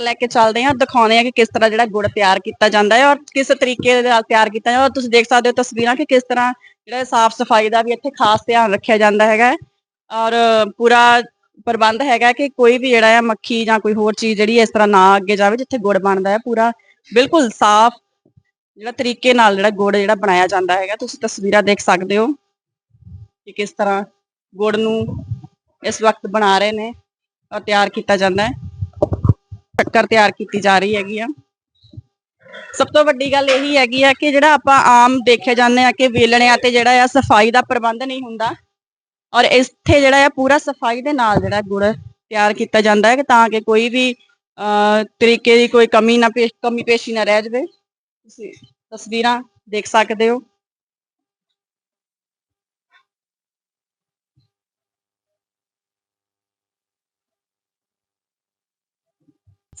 ਲੈ ਕੇ ਚੱਲਦੇ ਹਾਂ, ਦਿਖਾਉਂਦੇ ਆ ਕਿ ਕਿਸ ਤਰ੍ਹਾਂ ਜਿਹੜਾ ਗੁੜ ਤਿਆਰ ਕੀਤਾ ਜਾਂਦਾ ਹੈ ਔਰ ਕਿਸ ਤਰੀਕੇ ਦੇ ਨਾਲ ਤਿਆਰ ਕੀਤਾ ਜਾਂਦਾ ਔਰ ਤੁਸੀਂ ਦੇਖ ਸਕਦੇ ਹੋ ਤਸਵੀਰਾਂ ਕਿ ਕਿਸ ਤਰ੍ਹਾਂ ਜਿਹੜਾ ਸਾਫ਼ ਸਫ਼ਾਈ ਦਾ ਵੀ ਇੱਥੇ ਖਾਸ ਧਿਆਨ ਰੱਖਿਆ ਜਾਂਦਾ ਹੈਗਾ ਔਰ ਪੂਰਾ ਪ੍ਰਬੰਧ ਹੈਗਾ ਕਿ ਕੋਈ ਵੀ ਜਿਹੜਾ ਹੈ ਮੱਖੀ ਜਾਂ ਕੋਈ ਹੋਰ ਚੀਜ਼ ਜਿਹੜੀ ਇਸ ਤਰ੍ਹਾਂ ਨਾ ਅੱਗੇ ਜਾਵੇ ਜਿੱਥੇ ਗੁੜ ਬਣਦਾ ਹੈ, ਪੂਰਾ ਬਿਲਕੁਲ ਸਾਫ਼ ਜਿਹੜਾ ਤਰੀਕੇ ਨਾਲ ਜਿਹੜਾ ਗੁੜ ਜਿਹੜਾ ਬਣਾਇਆ ਜਾਂਦਾ ਹੈਗਾ, ਤੁਸੀਂ ਤਸਵੀਰਾਂ ਦੇਖ ਸਕਦੇ ਹੋ ਕਿ ਕਿਸ ਤਰ੍ਹਾਂ ਗੁੜ ਨੂੰ ਇਸ ਵਕਤ ਬਣਾ ਰਹੇ ਨੇ ਔਰ ਤਿਆਰ ਕੀਤਾ ਜਾਂਦਾ ਹੈ। ਸ਼ੱਕਰ ਤਿਆਰ ਕੀਤੀ ਜਾ ਰਹੀ ਹੈਗੀ ਆ। ਸਭ ਤੋਂ ਵੱਡੀ ਗੱਲ ਇਹੀ ਹੈਗੀ ਆ ਕਿ ਜਿਹੜਾ ਆਪਾਂ ਆਮ ਦੇਖਿਆ ਜਾਂਦੇ ਆ ਕਿ ਵੇਲਣਿਆਂ ਤੇ ਜਿਹੜਾ ਆ ਸਫ਼ਾਈ ਦਾ ਪ੍ਰਬੰਧ ਨਹੀਂ ਹੁੰਦਾ ਔਰ ਇੱਥੇ ਜਿਹੜਾ ਆ ਪੂਰਾ ਸਫ਼ਾਈ ਦੇ ਨਾਲ ਜਿਹੜਾ ਗੁੜ ਤਿਆਰ ਕੀਤਾ ਜਾਂਦਾ ਹੈ ਕਿ ਤਾਂ ਕਿ ਕੋਈ ਵੀ ਅਹ, ਤਰੀਕੇ ਦੀ ਕੋਈ ਕਮੀ ਨਾ ਪੇਸ਼ ਕਮੀ ਪੇਸ਼ੀ ਨਾ ਰਹਿ ਜਾਵੇ। ਤੁਸੀਂ ਤਸਵੀਰਾਂ ਦੇਖ ਸਕਦੇ ਹੋ।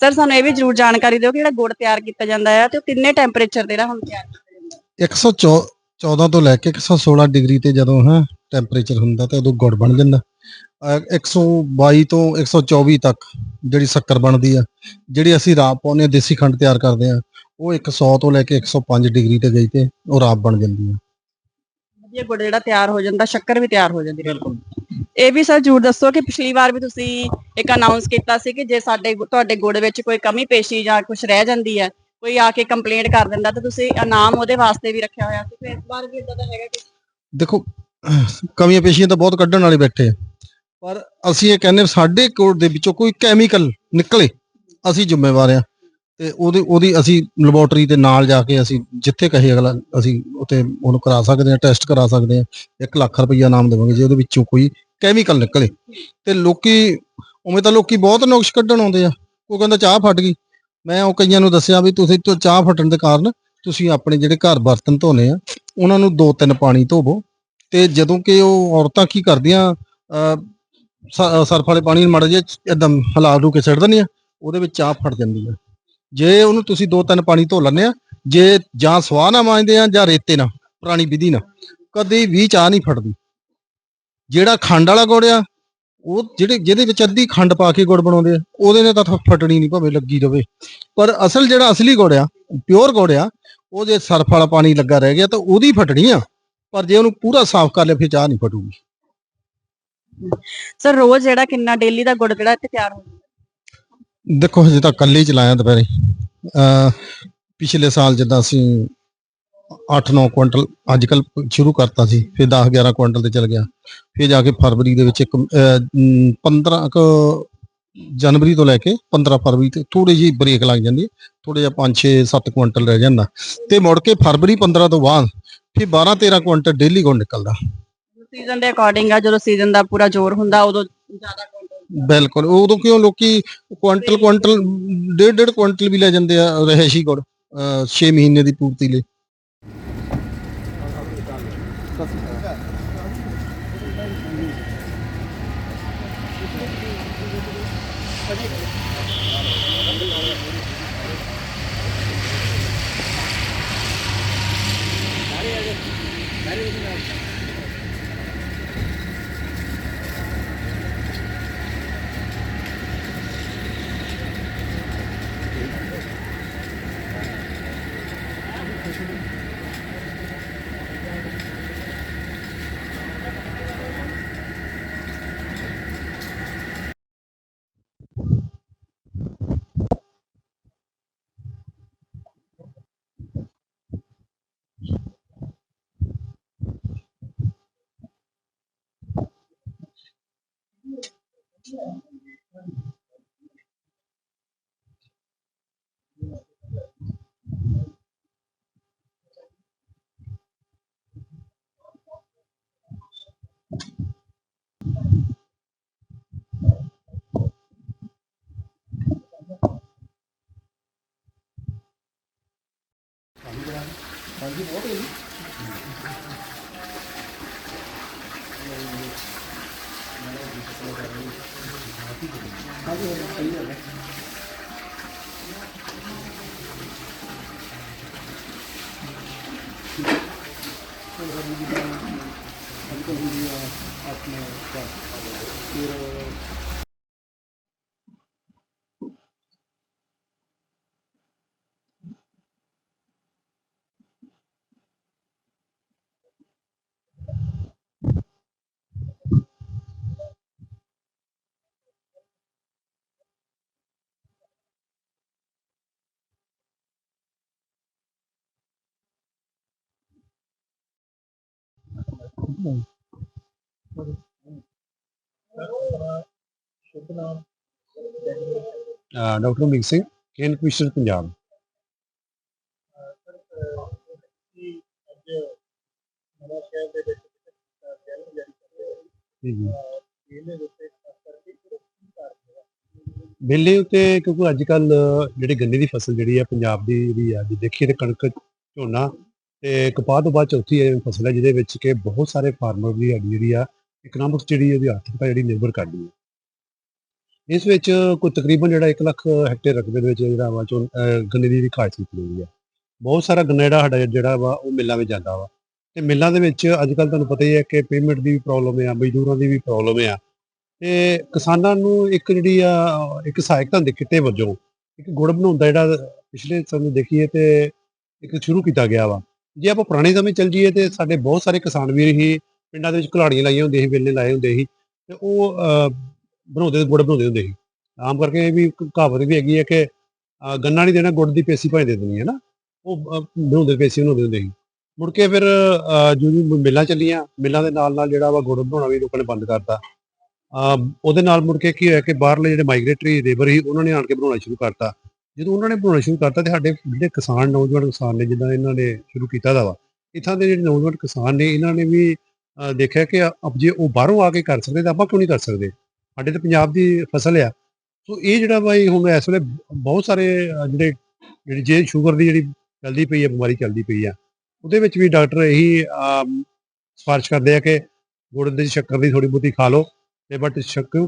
ਸਰ ਸਾਨੂੰ ਇਹ ਵੀ ਜ਼ਰੂਰ ਜਾਣਕਾਰੀ ਦਿਓ ਕਿ ਜਿਹੜਾ ਗੁੜ ਤਿਆਰ ਕੀਤਾ ਜਾਂਦਾ ਹੈ ਤੇ ਉਹ ਕਿੰਨੇ ਟੈਂਪਰੇਚਰ ਤੇ ਜਿਹੜਾ ਹੁਣ ਤਿਆਰ ਕੀਤਾ ਜਾਂਦਾ ਹੈ। 114 ਤੋਂ ਲੈ ਕੇ 116 ਡਿਗਰੀ ਤੇ ਜਦੋਂ ਹਾਂ ਟੈਂਪਰੇਚਰ ਹੁੰਦਾ ਤੇ ਉਦੋਂ ਗੁੜ ਬਣ ਜਾਂਦਾ। ਅਹ 122 ਤੋਂ 124 ਤੱਕ ਜਿਹੜੀ ਸ਼ੱਕਰ ਬਣਦੀ ਆ ਜਿਹੜੀ ਅਸੀਂ ਰਾਬ ਪਾਉਂਦੇ ਆ ਦੇਸੀ ਖੰਡ ਤਿਆਰ ਕਰਦੇ ਆ ਉਹ 100 ਤੋਂ ਲੈ ਕੇ 105 ਡਿਗਰੀ ਤੇ ਗਈ ਤੇ ਉਹ ਰਾਬ ਬਣ ਜਾਂਦੀ ਆ। ਵਧੀਆ ਗੁੜ ਜਿਹੜਾ ਤਿਆਰ ਹੋ ਜਾਂਦਾ ਸ਼ੱਕਰ ਵੀ ਤਿਆਰ ਹੋ ਜਾਂਦੀ ਬਿਲਕੁਲ। ਇਹ ਵੀ ਸਰ ਜ਼ਰੂਰ ਦੱਸੋ ਕਿ ਪਿਛਲੀ ਵਾਰ ਵੀ ਤੁਸੀਂ ਇੱਕ ਅਨਾਉਂਸ ਕੀਤਾ ਸੀ ਕਿ ਜੇ ਸਾਡੇ ਤੁਹਾਡੇ ਗੁੜ ਵਿੱਚ ਕੋਈ ਕਮੀ ਪੇਸ਼ੀ ਜਾਂ ਕੁਝ ਰਹਿ ਜਾਂਦੀ ਹੈ, ਕੋਈ ਆ ਕੇ ਕੰਪਲੇਂਟ ਕਰ ਦਿੰਦਾ, ਤਾਂ ਤੁਸੀਂ ਇਨਾਮ ਉਹਦੇ ਵਾਸਤੇ ਵੀ ਰੱਖਿਆ ਹੋਇਆ ਸੀ। ਫਿਰ ਇਸ ਵਾਰ ਵੀ ਇਦਾਂ ਦਾ ਹੈਗਾ ਕਿ ਦੇਖੋ, ਕਮੀਆਂ ਪੇਸ਼ੀਆਂ ਤਾਂ ਬਹੁਤ ਕੱਢਣ ਵਾਲੇ ਬੈਠੇ ਆ। ਪਰ ਅਸੀਂ ਇਹ ਕਹਿੰਦੇ ਸਾਡੇ ਕੋਲ ਦੇ ਵਿੱਚੋਂ ਕੋਈ ਕੈਮੀਕਲ ਨਿਕਲੇ, ਅਸੀਂ ਜ਼ਿੰਮੇਵਾਰ ਆ ਤੇ ਉਹਦੀ ਉਹਦੀ ਅਸੀਂ ਲੈਬੋਰਟਰੀ ਦੇ ਨਾਲ ਜਾ ਕੇ ਅਸੀਂ ਜਿੱਥੇ ਕਹੇ ਅਗਲਾ, ਅਸੀਂ ਉੱਥੇ ਉਹਨੂੰ ਕਰਾ ਸਕਦੇ ਆ ਟੈਸਟ ਕਰਾ ਸਕਦੇ ਆ 1 ਲੱਖ ਰੁਪਈਆ ਨਾਮ ਦੇਵਾਂਗੇ ਜੇ ਉਹਦੇ ਵਿੱਚੋਂ ਕੋਈ ਕੈਮੀਕਲ ਨਿਕਲੇ। ਤੇ ਲੋਕੀ ਉਵੇਂ ਤਾਂ ਲੋਕੀ ਬਹੁਤ ਨੁਕਸ ਕੱਢਣ ਆਉਂਦੇ ਆ। ਉਹ ਕਹਿੰਦਾ ਚਾਹ ਫਟ ਗਈ। ਮੈਂ ਉਹ ਕਈਆਂ ਨੂੰ ਦੱਸਿਆ ਵੀ ਤੁਸੀਂ ਚਾਹ ਫਟਣ ਦੇ ਕਾਰਨ ਤੁਸੀਂ ਆਪਣੇ ਜਿਹੜੇ ਘਰ ਬਰਤਨ ਧੋਨੇ ਆ ਉਹਨਾਂ ਨੂੰ ਦੋ ਤਿੰਨ ਪਾਣੀ ਧੋਵੋ। ਤੇ ਜਦੋਂ ਕਿ ਉਹ ਔਰਤਾਂ ਕੀ ਕਰਦੀਆਂ ਅਹ, ਸਰਫ ਵਾਲੇ ਪਾਣੀ ਨੂੰ ਮੜ ਜੇ ਇਦਾਂ ਹਿਲਾ ਰੂ ਕੇ ਛੱਡ ਦਿੰਦੀਆਂ ਉਹਦੇ ਵਿੱਚ ਚਾਹ ਫਟ ਜਾਂਦੀ ਆ। ਜੇ ਉਹਨੂੰ ਤੁਸੀਂ ਦੋ ਤਿੰਨ ਪਾਣੀ ਧੋ ਲੈਂਦੇ ਆ ਜੇ ਜਾਂ ਸਵਾਹ ਨਾ ਮਾਂਜਦੇ ਆ ਜਾਂ ਰੇਤੇ ਨਾਲ ਪੁਰਾਣੀ ਵਿਧੀ ਨਾਲ ਕਦੇ ਵੀ ਚਾਹ ਨਹੀਂ ਫਟਦੀ। ਜਿਹੜਾ ਖੰਡ ਵਾਲਾ ਗੁੜ ਆ ਉਹ ਜਿਹੜੇ ਜਿਹਦੇ ਵਿੱਚ ਅੱਧੀ ਖੰਡ ਪਾ ਕੇ ਗੁੜ ਬਣਾਉਂਦੇ ਆ ਉਹਦੇ ਨਾਲ ਤਾਂ ਫਟਣੀ ਨਹੀਂ ਭਾਵੇਂ ਲੱਗੀ ਰਵੇ। ਪਰ ਅਸਲ ਜਿਹੜਾ ਅਸਲੀ ਗੁੜ ਆ ਪਿਓਰ ਗੁੜ ਆ ਉਹ ਜੇ ਸਰਫ ਵਾਲਾ ਪਾਣੀ ਲੱਗਾ ਰਹਿ ਗਿਆ ਤਾਂ ਉਹਦੀ ਫਟਣੀ ਆ। ਪਰ ਜੇ ਉਹਨੂੰ ਪੂਰਾ ਸਾਫ਼ ਕਰ ਲਿਆ ਫਿਰ ਚਾਹ ਨਹੀਂ ਫਟੂਗੀ। ਸਰ ਰੋਜ਼ ਜਿਹੜਾ ਕਿੰਨਾ ਡੇਲੀ ਦਾ ਗੁੜ ਜਿਹੜਾ ਇੱਥੇ ਤਿਆਰ ਹੋ ਜਾਂਦਾ ਦੇਖੋ ਹਜੇ ਤਾਂ ਕੱਲੇ ਹੀ ਚਲਾਇਆ ਦੁਪਹਿਰੇ। ਅ ਪਿਛਲੇ ਸਾਲ ਜਿੱਦਾਂ ਅਸੀਂ 8-9 ਕੁਇੰਟਲ ਅੱਜ ਕੱਲ ਸ਼ੁਰੂ ਕਰਤਾ ਸੀ ਫਿਰ 10-11 ਕੁਇੰਟਲ ਤੇ ਚਲ ਗਿਆ। ਫਿਰ ਜਾ ਕੇ ਫਰਵਰੀ ਦੇ ਵਿੱਚ ਇੱਕ ਅ, ਮ, 15 ਕੁ ਜਨਵਰੀ ਤੋਂ ਲੈ ਕੇ 15 ਫਰਵਰੀ ਤੇ ਥੋੜੀ ਜਿਹੀ ਬ੍ਰੇਕ ਲੱਗ ਜਾਂਦੀ ਥੋੜਾ ਜਿਹਾ 5-6 7 ਕੁਇੰਟਲ ਰਹਿ ਜਾਂਦਾ। ਤੇ ਮੁੜ ਕੇ ਫਰਵਰੀ 15 ਤੋਂ ਬਾਅਦ ਫਿਰ 12-13 ਕੁਇੰਟਲ ਡੇਲੀ ਗੁਣ ਨਿਕਲਦਾ। ਸੀਜ਼ਨ ਦੇ ਅਕੋਰਡਿੰਗ ਆ ਜਦੋਂ ਸੀਜ਼ਨ ਦਾ ਪੂਰਾ ਜ਼ੋਰ ਹੁੰਦਾ ਉਦੋਂ ਜ਼ਿਆਦਾ ਬਿਲਕੁਲ ਉਦੋਂ ਕਿਉਂ ਲੋਕੀ ਕੁਇੰਟਲ ਕੁਇੰਟਲ ਡੇਢ ਡੇਢ ਕੁਇੰਟਲ ਵੀ ਲੈ ਜਾਂਦੇ ਆ ਰਹਿਸ਼ੀ ਗੁੜ 6 ਮਹੀਨੇ ਦੀ ਪੂਰਤੀ ਲਈ। ਹਾਂਜੀ ਬਹੁਤ ਹੈ ਜੀ। ਹਾਂਜੀ ਸਹੀ ਹੈ। ਹਾਂਜੀ ਜੀ ਦਾ ਅੰਕਲ ਜੀ ਆਪਣੇ ਫਿਰ ਡਾਕਟਰ ਮੀਕ ਸਿੰਘ ਕੇਨ ਕਮਿਸ਼ਨਰ ਪੰਜਾਬ ਬਿੱਲੇ ਉਤੇ ਕਿਉਂਕਿ ਅੱਜ ਕੱਲ ਜਿਹੜੀ ਗੰਨੇ ਦੀ ਫਸਲ ਜਿਹੜੀ ਆ ਪੰਜਾਬ ਦੀ ਜਿਹੜੀ ਆ ਜੇ ਦੇਖੀਏ ਤੇ ਕਣਕ ਝੋਨਾ ਤੇ ਕਪਾਹ ਤੋਂ ਬਾਅਦ ਚੌਥੀ ਇਹ ਫਸਲ ਹੈ ਜਿਹਦੇ ਵਿੱਚ ਕਿ ਬਹੁਤ ਸਾਰੇ ਫਾਰਮਰ ਦੀ ਸਾਡੀ ਜਿਹੜੀ ਆ ਇਕਨੋਮਿਕਸ ਜਿਹੜੀ ਉਹਦੀ ਆਰਥਿਕਤਾ ਜਿਹੜੀ ਨਿਰਭਰ ਕਰਦੀ ਹੈ ਇਸ ਵਿੱਚ ਕੋਈ ਤਕਰੀਬਨ ਜਿਹੜਾ 1 ਲੱਖ ਹੈਕਟੇਅਰ ਰਕਬੇ ਦੇ ਵਿੱਚ ਜਿਹੜਾ ਵਾ ਝੋਨ- ਅਹ, ਗੰਨੇ ਦੀ ਜਿਹੜੀ ਕੀਤੀ ਹੋਈ ਹੈ ਬਹੁਤ ਸਾਰਾ ਗੰਨਾ ਜਿਹੜਾ ਸਾਡਾ ਜਿਹੜਾ ਵਾ, ਉਹ ਮਿੱਲਾਂ ਵਿੱਚ ਜਾਂਦਾ ਵਾ। ਤੇ ਮਿੱਲਾਂ ਦੇ ਵਿੱਚ ਅੱਜ ਕੱਲ ਤੁਹਾਨੂੰ ਪਤਾ ਹੀ ਹੈ ਕਿ ਪੇਮੈਂਟ ਦੀ ਵੀ ਪ੍ਰੋਬਲਮ ਆ, ਮਜ਼ਦੂਰਾਂ ਦੀ ਵੀ ਪ੍ਰੋਬਲਮ ਆ। ਤੇ ਕਿਸਾਨਾਂ ਨੂੰ ਇੱਕ ਜਿਹੜੀ ਆ, ਇੱਕ ਸਹਾਇਕ ਧੰਦੇ ਕਿੱਤੇ ਵਜੋਂ। ਇੱਕ ਗੁੜ ਬਣਾਉਂਦਾ ਜਿਹੜਾ ਪਿਛਲੇ ਸਮੇਂ ਦੇਖੀਏ ਤੇ ਇੱਕ ਸ਼ੁਰੂ ਕੀਤਾ ਗਿਆ ਵਾ। ਜੇ ਆਪਾਂ ਪੁਰਾਣੇ ਸਮੇਂ ਚੱਲ ਜਾਈਏ ਤੇ ਸਾਡੇ ਬਹੁਤ ਸਾਰੇ ਕਿਸਾਨ ਵੀਰ ਹੀ ਪਿੰਡਾਂ ਦੇ ਵਿੱਚ ਘਲਾੜੀਆਂ ਲਾਈਆਂ ਹੁੰਦੀਆਂ ਸੀ ਵੇਲੇ ਲਾਏ ਹੁੰਦੇ ਸੀ ਤੇ ਉਹ ਬਣਾਉਂਦੇ ਗੁੜ ਬਣਾਉਂਦੇ ਹੁੰਦੇ ਸੀ। ਆਮ ਕਰਕੇ ਇਹ ਵੀ ਕਹਾਵਤ ਵੀ ਹੈਗੀ ਹੈ ਕਿ ਗੰਨਾ ਨਹੀਂ ਦੇਣਾ ਗੁੜ ਦੀ ਪੇਸੀ ਭਾਵੇਂ ਦੇ ਦੇਣੀ ਹੈ ਨਾ। ਉਹ ਬਣਾਉਂਦੇ ਪੇਸੀ ਬਣਾਉਂਦੇ ਹੁੰਦੇ ਸੀ। ਮੁੜ ਕੇ ਫਿਰ ਅਹ, ਜੋ ਜੋ ਮਿੱਲਾਂ ਚੱਲੀਆਂ ਮਿੱਲਾਂ ਦੇ ਨਾਲ ਨਾਲ ਜਿਹੜਾ ਵਾ ਗੁੜ ਬਣਾਉਣਾ ਵੀ ਲੋਕਾਂ ਨੇ ਬੰਦ ਕਰਤਾ। ਉਹਦੇ ਨਾਲ ਮੁੜ ਕੇ ਕੀ ਹੋਇਆ ਕਿ ਬਾਹਰਲੇ ਜਿਹੜੇ ਮਾਈਗ੍ਰੇਟਰੀ ਲੇਬਰ ਸੀ ਉਹਨਾਂ ਨੇ ਆਣ ਕੇ ਬਣਾਉਣਾ ਸ਼ੁਰੂ ਕਰਤਾ। ਜਦੋਂ ਉਹਨਾਂ ਨੇ ਬਣਾਉਣਾ ਸ਼ੁਰੂ ਕਰਤਾ ਤੇ ਸਾਡੇ ਜਿਹੜੇ ਕਿਸਾਨ ਨੌਜਵਾਨ ਕਿਸਾਨ ਨੇ ਜਿੱਦਾਂ ਇਹਨਾਂ ਨੇ ਸ਼ੁਰੂ ਕੀਤਾ ਦਾ ਵਾ ਇੱਥਾਂ ਦੇ ਜਿਹੜੇ ਨੌਜਵਾਨ ਕਿਸਾਨ ਨੇ ਇਹਨਾਂ ਨੇ ਵੀ ਦੇਖਿਆ ਕਿ ਅਬ ਜੇ ਉਹ ਬਾਹਰੋਂ ਆ ਕੇ ਕਰ ਸਕਦੇ ਤਾਂ ਆਪਾਂ ਕਿਉਂ ਨਹੀਂ ਕਰ ਸਕਦੇ? ਸਾਡੇ ਤੇ ਪੰਜਾਬ ਦੀ ਫਸਲ ਆ। ਸੋ ਇਹ ਜਿਹੜਾ ਬਾਈ ਹੁਣ ਇਸ ਵੇਲੇ ਬਹੁਤ ਸਾਰੇ ਜਿਹੜੇ ਜਿਹੜੀ ਜੇ ਸ਼ੂਗਰ ਦੀ ਜਿਹੜੀ ਚੱਲਦੀ ਪਈ ਹੈ ਬਿਮਾਰੀ ਚੱਲਦੀ ਪਈ ਆ ਉਹਦੇ ਵਿੱਚ ਵੀ ਡਾਕਟਰ ਇਹੀ ਅਮ, ਸਿਫਾਰਿਸ਼ ਕਰਦੇ ਆ ਕਿ ਗੁੜ ਦੀ ਸ਼ੱਕਰ ਦੀ ਥੋੜੀ ਬਹੁਤੀ ਖਾ ਲਓ ਤੇ ਬਟ ਸ਼ੱਕਰ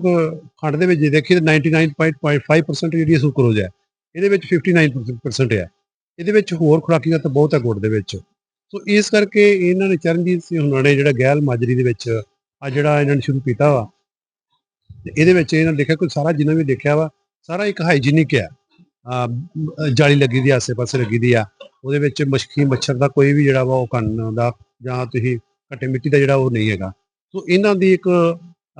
ਖੰਡ ਦੇ ਵਿੱਚ ਜੇ ਦੇਖੀਏ ਤਾਂ 99.5% ਜਿਹੜੀ ਸੁਕਰੋਜ਼ ਹੈ ਇਹਦੇ ਵਿੱਚ 59% ਆ। ਇਹਦੇ ਵਿੱਚ ਹੋਰ ਖੁਰਾਕੀ ਤਾਂ ਬਹੁਤ ਹੈ ਗੁੜ ਦੇ ਵਿੱਚ। ਸੋ ਇਸ ਕਰਕੇ ਇਹਨਾਂ ਨੇ ਚਰਨਜੀਤ ਸਿੰਘ ਹੁਣਾਂ ਨੇ ਜਿਹੜਾ ਗੈਲ ਮਾਜਰੀ ਦੇ ਵਿੱਚ ਆ ਜਿਹੜਾ ਇਹਨਾਂ ਨੇ ਸ਼ੁਰੂ ਕੀਤਾ ਵਾ ਇਹਦੇ ਵਿੱਚ ਇਹਨਾਂ ਨੇ ਦੇਖਿਆ ਕੋਈ ਸਾਰਾ ਜਿੰਨਾ ਵੀ ਦੇਖਿਆ ਵਾ, ਸਾਰਾ ਇੱਕ ਹਾਈਜੀਨਿਕ ਆ। ਜਾਲੀ ਲੱਗੀ ਦੀ ਆਸੇ-ਪਾਸੇ ਲੱਗੀ ਦੀ ਆ। ਉਹਦੇ ਵਿੱਚ ਮੱਖੀ ਮੱਛਰ ਦਾ ਕੋਈ ਵੀ ਜਿਹੜਾ ਵਾ ਉਹ ਕੰਨ ਦਾ ਜਾਂ ਤੁਸੀਂ ਘੱਟੇ ਮਿੱਟੀ ਦਾ ਜਿਹੜਾ ਉਹ ਨਹੀਂ ਹੈਗਾ। ਸੋ ਇਹਨਾਂ ਦੀ ਇੱਕ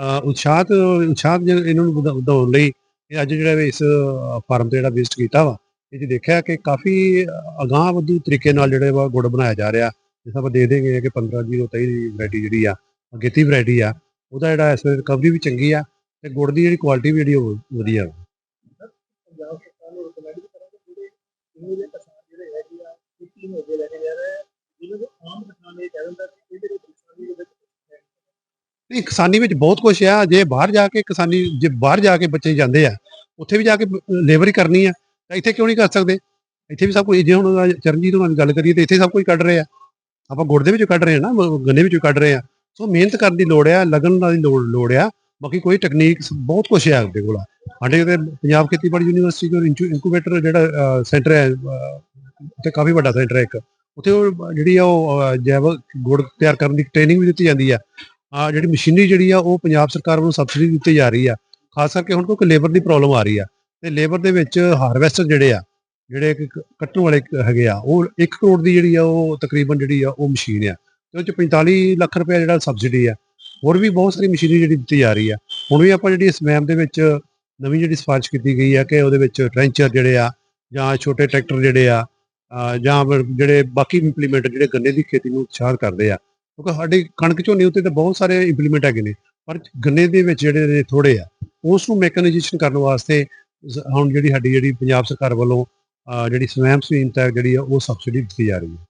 ਅਹ ਉਤਸ਼ਾਹਤ ਉਤਸ਼ਾਹਤ ਇਹਨਾਂ ਨੂੰ ਵਧਾ- ਵਧਾਉਣ ਲਈ ਇਹ ਅੱਜ ਜਿਹੜਾ ਇਸ ਫਾਰਮ ਤੇ ਜਿਹੜਾ ਵਿਜ਼ਿਟ ਕੀਤਾ ਵਾ, ਇਹ 'ਚ ਦੇਖਿਆ ਕਿ ਕਾਫੀ ਅਗਾਂਹ ਵਧੂ ਤਰੀਕੇ ਨਾਲ ਜਿਹੜੇ ਵਾ ਗੁੜ ਬਣਾਇਆ ਜਾ ਰਿਹਾ। ਜਿਸ ਆਪਾਂ ਦੇ ਦੇਗੇ ਕਿ 15 ਜੀਰੋ 23 ਦੀ ਵੈਰਾਈਟੀ ਜਿਹੜੀ ਆ ਅਗੇਤੀ ਵੈਰਾਈਟੀ ਆ, ਉਹਦਾ ਜਿਹੜਾ ਇਸ ਵੇਲੇ ਰਿਕਵਰੀ ਵੀ ਚੰਗੀ ਆ ਤੇ ਗੁੜ ਦੀ ਜਿਹੜੀ ਕੁਆਲਿਟੀ ਵੀ ਜਿਹੜੀ ਉਹ ਵਧੀਆ ਵਾ। ਪੰਜਾਬ ਸਰਕਾਰ ਨੂੰ ਰਿਕਮੈਂਡ ਕਰਾਂਗੇ ਜਿਹੜੇ ਇਹੋ ਜਿਹੇ ਕਿਸਾਨ ਜਿਹੜੇ ਹੈਗੇ ਆ ਖੇਤੀ ਨੂੰ ਅੱਗੇ ਲੈ ਕੇ ਜਾ ਰਹੇ ਆ, ਜਿਹਨਾਂ ਨੂੰ ਆਮ ਕਿਸਾਨ ਇਹ ਕਹਿ ਦਿੰਦਾ ਕਿ ਇਹਦੇ ਵਿੱਚ ਕਿਸਾਨੀ ਦੇ ਵਿੱਚ ਨਹੀਂ। ਕਿਸਾਨੀ ਵਿੱਚ ਬਹੁਤ ਕੁਝ ਆ। ਜੇ ਬਾਹਰ ਜਾ ਕੇ ਕਿਸਾਨੀ ਜੇ ਬਾਹਰ ਜਾ ਕੇ ਬੱਚੇ ਜਾਂਦੇ ਆ ਉੱਥੇ ਵੀ ਜਾ ਕੇ ਲੇਬਰ ਹੀ ਕਰਨੀ ਆ ਤਾਂ ਇੱਥੇ ਕਿਉਂ ਨਹੀਂ ਕਰ ਸਕਦੇ? ਇੱਥੇ ਵੀ ਸਭ ਕੁਝ ਜੇ ਹੁਣ ਚਰਨਜੀਤ ਉਹਨਾਂ ਦੀ ਗੱਲ ਕਰੀਏ ਤੇ ਇੱਥੇ ਸਭ ਕੁਝ ਕੱਢ ਰਹੇ ਆ। ਆਪਾਂ ਗੁੜ ਦੇ ਵਿੱਚੋਂ ਕੱਢ ਰਹੇ ਆ ਨਾ ਗੰਨੇ ਵਿੱਚੋਂ ਕੱਢ ਰਹੇ ਆ। ਸੋ ਮਿਹਨਤ ਕਰਨ ਦੀ ਲੋੜ ਆ ਲਗਨ ਦੀ ਲੋੜ ਲੋੜ ਆ। ਬਾਕੀ ਕੋਈ ਟੈਕਨੀਕ ਬਹੁਤ ਕੁਝ ਆ ਆਪਣੇ ਕੋਲ ਸਾਡੇ ਤੇ ਪੰਜਾਬ ਖੇਤੀਬਾੜੀ ਯੂਨੀਵਰਸਿਟੀ ਕੋਲ ਇਨਕੂਬੇਟਰ ਜਿਹੜਾ ਸੈਂਟਰ ਹੈ ਅਹ, ਉੱਥੇ ਕਾਫੀ ਵੱਡਾ ਸੈਂਟਰ ਹੈ ਇੱਕ। ਉੱਥੇ ਜਿਹੜੀ ਆ ਉਹ ਜੈਵ ਗੁੜ ਤਿਆਰ ਕਰਨ ਦੀ ਟ੍ਰੇਨਿੰਗ ਵੀ ਦਿੱਤੀ ਜਾਂਦੀ ਆ। ਜਿਹੜੀ ਮਸ਼ੀਨਰੀ ਜਿਹੜੀ ਆ, ਉਹ ਪੰਜਾਬ ਸਰਕਾਰ ਵੱਲੋਂ ਸਬਸਿਡੀ ਦਿੱਤੀ ਜਾ ਰਹੀ ਆ। ਖਾਸ ਕਰਕੇ ਹੁਣ ਕਿਉਂਕਿ ਲੇਬਰ ਦੀ ਪ੍ਰੋਬਲਮ ਆ ਰਹੀ ਆ। ਤੇ ਲੇਬਰ ਦੇ ਵਿੱਚ ਹਾਰਵੈਸਟਰ ਜਿਹੜੇ ਆ, ਜਿਹੜੇ ਕਿ ਕੱਟਣ ਵਾਲੇ ਹੈਗੇ ਆ, ਉਹ 1 ਕਰੋੜ ਦੀ ਜਿਹੜੀ ਆ, ਉਹ ਤਕਰੀਬਨ ਜਿਹੜੀ ਆ, ਉਹ ਮਸ਼ੀਨ ਆ। ਤੇ ਉਹ ਚ 45 ਲੱਖ ਰੁਪਏ ਜਿਹੜਾ ਸਬਸਿਡੀ ਆ, ਹੋਰ ਵੀ ਬਹੁਤ ਸਾਰੀ ਮਸ਼ੀਨਰੀ ਜਿਹੜੀ ਦਿੱਤੀ ਜਾ ਰਹੀ ਆ। ਹੁਣ ਵੀ ਆਪਾਂ ਜਿਹੜੀ ਇਸ ਮੈਮ ਦੇ ਵਿੱਚ ਨਵੀਂ ਜਿਹੜੀ ਸਿਫਾਰਿਸ਼ ਕੀਤੀ ਗਈ ਆ ਕਿ ਉਹਦੇ ਵਿੱਚ ਟ੍ਰੈਂਚਰ ਜਿਹੜੇ ਆ, ਜਾਂ ਛੋਟੇ ਟਰੈਕਟਰ ਜਿਹੜੇ ਆ ਜਾਂ ਜਿਹੜੇ ਬਾਕੀ ਇੰਪਲੀਮੈਂਟ ਜਿਹੜੇ ਗੰਨੇ ਦੀ ਖੇਤੀ ਨੂੰ ਉਤਸ਼ਾਹ ਕਰਦੇ ਆ ਕਿਉਂਕਿ ਸਾਡੇ ਕਣਕ ਝੋਨੇ ਉੱਤੇ ਤਾਂ ਬਹੁਤ ਸਾਰੇ ਇੰਪਲੀਮੈਂਟ ਹੈਗੇ ਨੇ, ਪਰ ਗੰਨੇ ਦੇ ਵਿੱਚ ਜਿਹੜੇ ਨੇ ਥੋੜੇ ਆ ਉਸ ਨੂੰ ਮੈਕਨਾਈਜੇਸ਼ਨ ਕਰਨ ਵਾਸਤੇ ਹੁਣ ਜਿਹੜੀ ਸਾਡੀ ਜਿਹੜੀ ਪੰਜਾਬ ਸਰਕਾਰ ਵੱਲੋਂ ਜਿਹੜੀ ਸਵੈਮ ਸਵੀਨਤ ਜਿਹੜੀ ਆ, ਉਹ ਸਬਸਿਡੀ ਦਿੱਤੀ ਜਾ ਰਹੀ ਹੈ।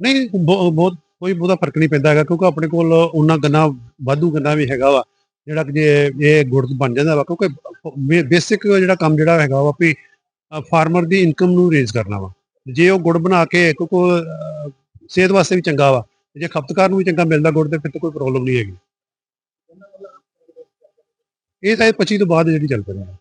ਨਹੀਂ ਬਹੁਤ ਕੋਈ ਬਹੁਤਾ ਫ਼ਰਕ ਨਹੀਂ ਪੈਂਦਾ ਹੈਗਾ, ਕਿਉਂਕਿ ਆਪਣੇ ਕੋਲ ਉਹਨਾਂ ਗੰਨਾ, ਵਾਧੂ ਗੰਨਾ ਵੀ ਹੈਗਾ ਵਾ। ਜਿਹੜਾ ਕਿ ਜੇ ਇਹ ਗੁੜ ਬਣ ਜਾਂਦਾ ਵਾ, ਕਿਉਂਕਿ ਬੇਸਿਕ ਜਿਹੜਾ ਕੰਮ ਜਿਹੜਾ ਹੈਗਾ ਵਾ ਵੀ ਫਾਰਮਰ ਦੀ ਇਨਕਮ ਨੂੰ ਰੇਜ਼ ਕਰਨਾ ਵਾ। ਜੇ ਉਹ ਗੁੜ ਬਣਾ ਕੇ ਕਿਉਂਕਿ ਸਿਹਤ ਵਾਸਤੇ ਵੀ ਚੰਗਾ ਵਾ, ਜੇ ਖਪਤਕਾਰ ਨੂੰ ਵੀ ਚੰਗਾ ਮਿਲਦਾ ਗੁੜ, ਤੇ ਫਿਰ ਤਾਂ ਕੋਈ ਪ੍ਰੋਬਲਮ ਨਹੀਂ ਹੈਗੀ। ਇਹ ਤਾਂ 25 ਤੋਂ ਬਾਅਦ ਜਿਹੜੀ ਚੱਲ ਪੈਣੀ ਹੈ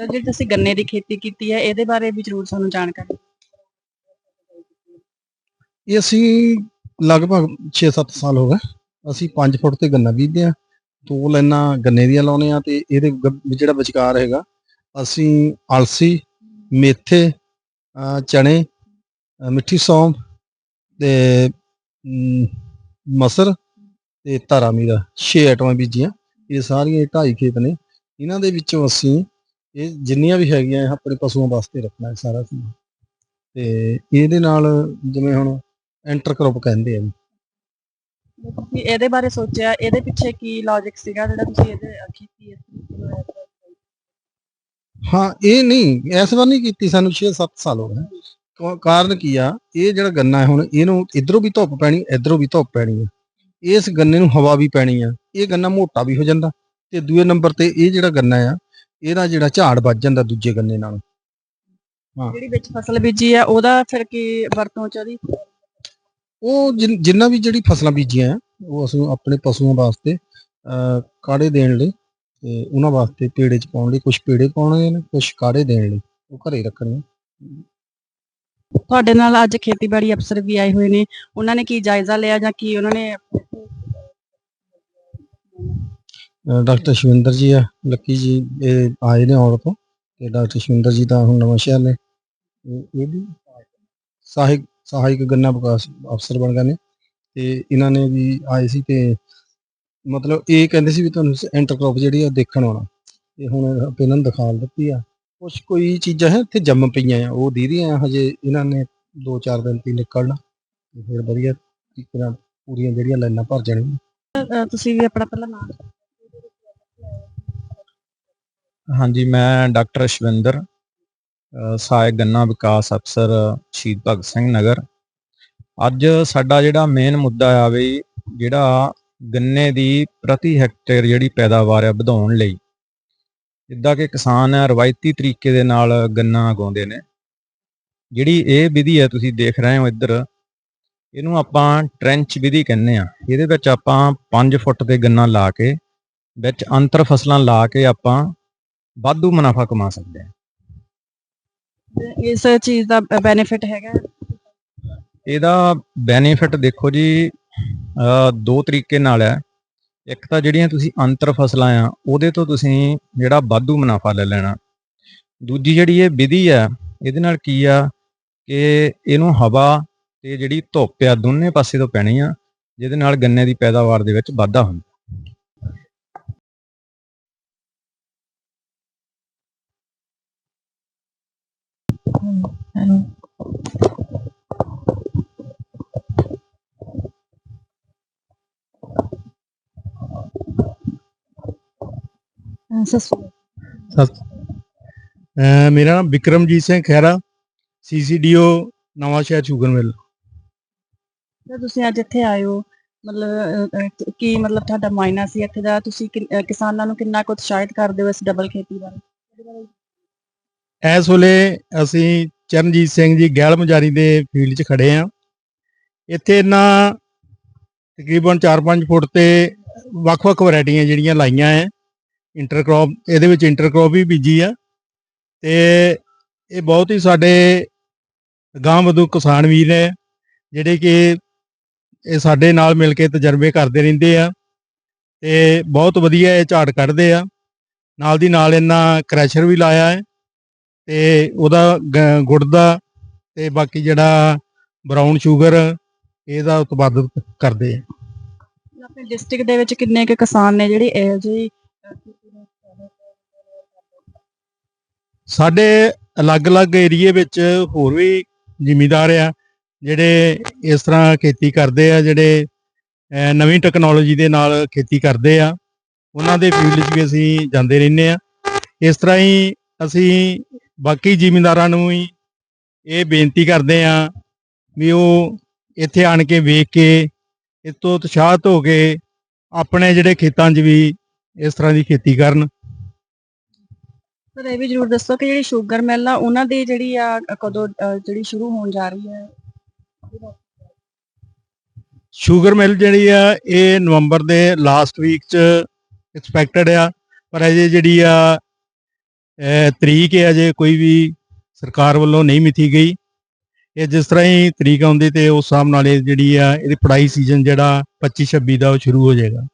ਤਾਂ ਜਿਹੜੀ ਤੁਸੀਂ ਗੰਨੇ ਦੀ ਖੇਤੀ ਕੀਤੀ ਹੈ, ਇਹਦੇ ਬਾਰੇ ਵੀ ਜ਼ਰੂਰ ਸਾਨੂੰ ਜਾਣਕਾਰੀ ਇਹ ਅਸੀਂ ਲਗਭਗ 6-7 ਸਾਲ ਹੋ ਗਏ। ਅਸੀਂ 5 ਫੁੱਟ ਤੇ ਗੰਨਾ ਬੀਜਦੇ ਆ ਦੋ ਲਾਈਨਾਂ ਗੰਨੇ ਦੀਆਂ ਲਾਉਨੇ ਆ ਤੇ ਇਹਦੇ ਜਿਹੜਾ ਵਿਚਕਾਰ ਹੈਗਾ, ਅਸੀਂ ਅਲਸੀ, ਮੇਥੇ ਚਣੇ ਮਿੱਠੀ ਸੌਂਫ ਤੇ ਮਸਰ ਤੇ ਧਾਰਾ ਮੀਰਾ। 6 ਆਈਟਮਾਂ ਬੀਜੀਆਂ। ਇਹ ਸਾਰੀਆਂ ਢਾਈ ਖੇਤ ਨੇ। ਇਹਨਾਂ ਦੇ ਵਿੱਚੋਂ ਅਸੀਂ ਇਹ ਜਿੰਨੀਆਂ ਵੀ ਹੈਗੀਆਂ ਇਹ ਆਪਣੇ ਪਸ਼ੂਆਂ ਵਾਸਤੇ ਰੱਖਣਾ ਹੈ ਸਾਰਾ ਸਮਾਨ ਤੇ ਇਹਦੇ ਨਾਲ ਜਿਵੇਂ ਹੁਣ ਐਂਟਰ ਕ੍ਰੌਪ ਕਹਿੰਦੇ ਆ ਤੁਸੀਂ ਇਹਦੇ ਬਾਰੇ ਸੋਚਿਆ ਇਹਦੇ ਪਿੱਛੇ ਕੀ ਲੌਜੀਕ ਸੀਗਾ ਜਿਹੜਾ ਤੁਸੀਂ ਇਹਦੇ ਅ, ਖੇਤੀ ਇਸ ਤਰੀਕੇ ਨਾਲ approach ਕੀਤੀ? ਹਾਂ ਇਹ ਨਹੀਂ ਇਸ ਵਾਰ ਨਹੀਂ ਕੀਤੀ ਸਾਨੂੰ 6-7 ਸਾਲ ਹੋ ਗਏ। ਕਾਰਨ ਕੀ ਆ ਇਹ ਜਿਹੜਾ ਗੰਨਾ ਹੈ ਹੁਣ ਇਹਨੂੰ ਇਧਰੋਂ ਵੀ ਧੁੱਪ ਪੈਣੀ ਇਧਰੋਂ ਵੀ ਧੁੱਪ ਪੈਣੀ ਹੈ ਇਸ ਗੰਨੇ ਨੂੰ ਹਵਾ ਵੀ ਪੈਣੀ ਆ ਇਹ ਗੰਨਾ ਮੋਟਾ ਵੀ ਹੋ ਜਾਂਦਾ। ਤੇ ਦੂਏ ਨੰਬਰ ਤੇ ਇਹ ਜਿਹੜਾ ਗੰਨਾ ਆ ਇਹਦਾ ਜਿਹੜਾ ਝਾੜ ਵੱਜ ਜਾਂਦਾ ਦੂਜੇ ਗੰਨੇ ਨਾਲ। ਜਿਹੜੀ ਵਿੱਚ ਫਸਲ ਬੀਜੀ ਆ ਉਹਦਾ ਫਿਰ ਕੀ ਵਰਤੋਂ ਚ ਉਹਦੀ ਉਹ ਜਿਨ- ਜਿੰਨਾ ਵੀ ਜਿਹੜੀ ਫਸਲਾਂ ਬੀਜੀਆਂ ਆ, ਉਹ ਅਸੀਂ ਆਪਣੇ ਪਸ਼ੂਆਂ ਵਾਸਤੇ ਅਹ ਕਾੜੇ ਦੇਣ ਲਈ ਤੇ ਉਹਨਾਂ ਵਾਸਤੇ ਪੇੜੇ ਚ ਪਾਉਣ ਲਈ ਕੁਝ ਪੇੜੇ ਪਾਉਣੇ ਨੇ ਕੁਝ ਕਾੜੇ ਦੇਣ ਲਈ ਉਹ ਘਰੇ ਰੱਖਣੇ। ਤੁਹਾਡੇ ਨਾਲ ਅੱਜ ਖੇਤੀਬਾੜੀ ਅਫਸਰ ਵੀ ਆਏ ਹੋਏ ਨੇ। ਉਹਨਾਂ ਨੇ ਕੀ ਜਾਇਜ਼ਾ ਲਿਆ ਜਾਂ ਕੀ ਉਹਨਾਂ ਨੇ ਡਾਕਟਰ ਸ਼ਵਿੰਦਰ ਜੀ ਆ, ਲੱਕੀ ਜੀ, ਇਹ ਆਏ ਨੇ ਔਰ ਤੋਂ ਤੇ ਡਾਕਟਰ ਸ਼ਵਿੰਦਰ ਜੀ ਤਾਂ ਹੁਣ ਨਵਾਂ ਸ਼ਹਿਰ ਨੇ। ਇਹ ਵੀ ਸਹਾਇਕ ਸਹਾਇਕ ਗੰਨਾ ਵਿਕਾਸ ਅਫਸਰ ਬਣ ਗਏ ਨੇ ਤੇ ਇਹਨਾਂ ਨੇ ਵੀ ਆਏ ਸੀ ਤੇ ਮਤਲਬ ਇਹ ਕਹਿੰਦੇ ਸੀ ਵੀ ਤੁਹਾਨੂੰ ਇੰਟਰਕ੍ਰੌਪ ਜਿਹੜੀ ਆ ਦੇਖਣ ਆਉਣਾ। ਤੇ ਹੁਣ ਆਪਾਂ ਇਹਨਾਂ ਨੂੰ ਦਿਖਾ ਦਿੱਤੀ ਆ। ਕੁਝ ਕੋਈ ਚੀਜ਼ਾਂ ਹੈ ਇੱਥੇ ਜੰਮ ਪਈਆਂ ਆ, ਉਹ ਦੀਦੀਆਂ ਹਜੇ ਇਹਨਾਂ ਨੇ 2-4 ਦਿਨ ਤੀ ਨਿਕਲਣਾ ਤੇ ਫਿਰ ਵਧੀਆ ਤਰੀਕੇ ਨਾਲ ਪੂਰੀਆਂ ਜਿਹੜੀਆਂ ਲਾਈਨਾਂ ਭਰ ਜਾਣਗੀਆਂ ਤੁਸੀਂ ਵੀ ਆਪਣਾ ਪਹਿਲਾਂ ਨਾਮ ਹਾਂਜੀ, ਮੈਂ ਡਾਕਟਰ ਅਸ਼ਵਿੰਦਰ ਸਹਾਇਕ ਗੰਨਾ ਵਿਕਾਸ ਅਫਸਰ ਸ਼ਹੀਦ ਭਗਤ ਸਿੰਘ ਨਗਰ। ਅੱਜ ਸਾਡਾ ਜਿਹੜਾ ਮੇਨ ਮੁੱਦਾ ਆ ਵੀ ਜਿਹੜਾ ਗੰਨੇ ਦੀ ਪ੍ਰਤੀ ਹੈਕਟੇਅਰ ਜਿਹੜੀ ਪੈਦਾਵਾਰ ਆ ਵਧਾਉਣ ਲਈ, ਜਿੱਦਾਂ ਕਿ ਕਿਸਾਨ ਰਵਾਇਤੀ ਤਰੀਕੇ ਦੇ ਨਾਲ ਗੰਨਾ ਉਗਾਉਂਦੇ ਨੇ। ਜਿਹੜੀ ਇਹ ਵਿਧੀ ਹੈ ਤੁਸੀਂ ਦੇਖ ਰਹੇ ਹੋ ਇੱਧਰ, ਇਹਨੂੰ ਆਪਾਂ ਟ੍ਰੈਂਚ ਵਿਧੀ ਕਹਿੰਦੇ ਆ। ਇਹਦੇ ਵਿੱਚ ਆਪਾਂ 5 ਫੁੱਟ ਤੇ ਗੰਨਾ ਲਾ ਕੇ, ਵਿੱਚ ਅੰਤਰ ਫਸਲਾਂ ਲਾ ਕੇ ਆਪਾਂ ਵਾਧੂ ਮੁਨਾਫਾ ਕਮਾ ਸਕਦੇ ਹਾਂ ਇਸ ਚੀਜ਼ ਦਾ ਬੈਨੀਫਿਟ ਹੈਗਾ? ਇਹਦਾ ਬੈਨੀਫਿਟ ਦੇਖੋ ਜੀ ਦੋ ਤਰੀਕੇ ਨਾਲ ਹੈ। ਇੱਕ ਤਾਂ ਜਿਹੜੀਆਂ ਤੁਸੀਂ ਅੰਤਰ ਫਸਲਾਂ ਆ ਉਹਦੇ ਤੋਂ ਤੁਸੀਂ ਜਿਹੜਾ ਵਾਧੂ ਮੁਨਾਫਾ ਲੈ ਲੈਣਾ। ਦੂਜੀ ਜਿਹੜੀ ਇਹ ਵਿਧੀ ਆ ਇਹਦੇ ਨਾਲ ਕੀ ਆ ਕਿ ਇਹਨੂੰ ਹਵਾ ਤੇ ਜਿਹੜੀ ਧੁੱਪ ਆ ਦੋਨੇ ਪਾਸੇ ਤੋਂ ਪੈਣੀ ਆ ਜਿਹਦੇ ਨਾਲ ਗੰਨੇ ਦੀ ਪੈਦਾਵਾਰ ਦੇ ਵਿੱਚ ਵਾਧਾ ਹੁੰਦਾ। ਅਹ ਮੇਰਾ ਨਾਮ ਵਿਕਰਮਜੀਤ ਸਿੰਘ ਖਹਿਰਾ ਸੀਸੀਡੀਓ ਨਵਾਂ ਸ਼ਹਿਰ ਸ਼ੂਗਰ ਮਿਲ। ਤੁਸੀਂ ਅੱਜ ਇੱਥੇ ਆਏ ਹੋ ਮਤਲਬ ਕੀ ਮਤਲਬ ਤੁਹਾਡਾ ਮਾਇਨਾ ਸੀ ਇੱਥੇ ਦਾ? ਤੁਸੀਂ ਕਿਸਾਨਾਂ ਨੂੰ ਕਿੰਨਾ ਕੁ ਉਤਸ਼ਾਹਿਤ ਕਰਦੇ ਹੋ ਇਸ ਡਬਲ ਖੇਤੀ ਬਾਰੇ? ਇਸ ਵੇਲੇ ਅਸੀਂ ਚਰਨਜੀਤ ਸਿੰਘ ਜੀ ਗੈਲ ਮਜਾਰੀ ਦੇ ਫੀਲਡ 'ਚ ਖੜੇ ਆ। ਇੱਥੇ ਇਹਨਾਂ ਤਕਰੀਬਨ 4-5 ਫੁੱਟ ਤੇ ਵੱਖ-ਵੱਖ ਵੈਰਾਈਟੀਆਂ ਜਿਹੜੀਆਂ ਲਾਈਆਂ ਐ। ਇੰਟਰਕ੍ਰੌਪ, ਇਹਦੇ ਵਿੱਚ ਇੰਟਰਕ੍ਰੌਪ ਵੀ ਬੀਜੀ ਆ। ਤੇ ਇਹ ਬਹੁਤ ਹੀ ਸਾਡੇ ਗਾਂਵ ਵਧੂ ਕਿਸਾਨ ਵੀਰ ਨੇ, ਜਿਹੜੇ ਕਿ ਇਹ ਸਾਡੇ ਨਾਲ ਮਿਲ ਕੇ ਤਜਰਬੇ ਕਰਦੇ ਰਹਿੰਦੇ ਆ। ਤੇ ਬਹੁਤ ਵਧੀਆ ਇਹ ਝਾੜ ਕੱਢਦੇ ਆ। ਨਾਲ ਦੀ ਨਾਲ ਇਹਨਾਂ ਕ੍ਰੈਸ਼ਰ ਵੀ ਲਾਇਆ ਹੈ ਤੇ ਉਹਦਾ ਗੁੜ ਦਾ ਤੇ ਬਾਕੀ ਜਿਹੜਾ ਬਰਾਊਨ ਸ਼ੂਗਰ ਇਹਦਾ ਉਤਪਾਦਨ ਕਰਦੇ ਆ ਆਪਣੇ ਡਿਸਟ੍ਰਿਕਟ ਦੇ ਵਿੱਚ ਕਿੰਨੇ ਕੁ ਕਿਸਾਨ ਨੇ ਜਿਹੜੇ ਇਹੋ ਆ? ਸਾਡੇ ਅਲੱਗ-ਅਲੱਗ ਏਰੀਏ ਵਿੱਚ ਹੋਰ ਵੀ ਜ਼ਿਮੀਦਾਰ ਆ ਜਿਹੜੇ ਇਸ ਤਰ੍ਹਾਂ ਖੇਤੀ ਕਰਦੇ ਆ ਜਿਹੜੇ ਨਵੀਂ ਟੈਕਨੋਲੋਜੀ ਦੇ ਨਾਲ ਖੇਤੀ ਕਰਦੇ ਆ ਉਹਨਾਂ ਦੇ ਫੀਲਡ 'ਚ ਵੀ ਅਸੀਂ ਜਾਂਦੇ ਰਹਿੰਦੇ ਆ ਇਸ ਤਰ੍ਹਾਂ ਹੀ ਅਸੀਂ ਬਾਕੀ ਜ਼ਿਮੀਂਦਾਰਾਂ ਨੂੰ ਵੀ ਇਹ ਬੇਨਤੀ ਕਰਦੇ ਆ ਵੀ ਉਹ ਇੱਥੇ ਆਣ ਕੇ ਵੇਖ ਕੇ ਇਸ ਤੋਂ ਉਤਸ਼ਾਹਤ ਹੋ ਕੇ ਆਪਣੇ ਜਿਹੜੇ ਖੇਤਾਂ 'ਚ ਵੀ ਇਸ ਤਰ੍ਹਾਂ ਦੀ ਖੇਤੀ ਕਰਨ। ਸਰ ਇਹ ਵੀ ਜਰੂਰ ਦੱਸੋ ਕਿ ਜਿਹੜੀ ਸ਼ੂਗਰ ਮਿਲ ਆ ਉਹਨਾਂ ਦੀ ਜਿਹੜੀ ਆ ਕਦੋਂ ਜਿਹੜੀ ਸ਼ੁਰੂ ਹੋਣ ਜਾ ਰਹੀ ਹੈ? ਸ਼ੂਗਰ ਮਿਲ ਜਿਹੜੀ ਆ ਇਹ ਨਵੰਬਰ ਦੇ ਲਾਸਟ ਵੀਕ ਚ ਐਕਸਪੈਕਟਡ ਆ ਪਰ ਅਜੇ ਜਿਹੜੀ ਆ ਤਰੀਕ ਹੈ ਅਜੇ ਕੋਈ ਵੀ ਸਰਕਾਰ ਵੱਲੋਂ ਨਹੀਂ ਮਿਥੀ ਗਈ। ਇਹ ਜਿਸ ਤਰ੍ਹਾਂ ਹੀ ਤਰੀਕ ਆਉਂਦੀ ਤੇ ਉਸ ਹਿਸਾਬ ਨਾਲ ਇਹ ਜਿਹੜੀ ਆ, ਇਹਦੀ ਪੜਾਈ ਸੀਜ਼ਨ ਜਿਹੜਾ 25 26 ਦਾ ਉਹ ਸ਼ੁਰੂ ਹੋ ਜਾਏਗਾ।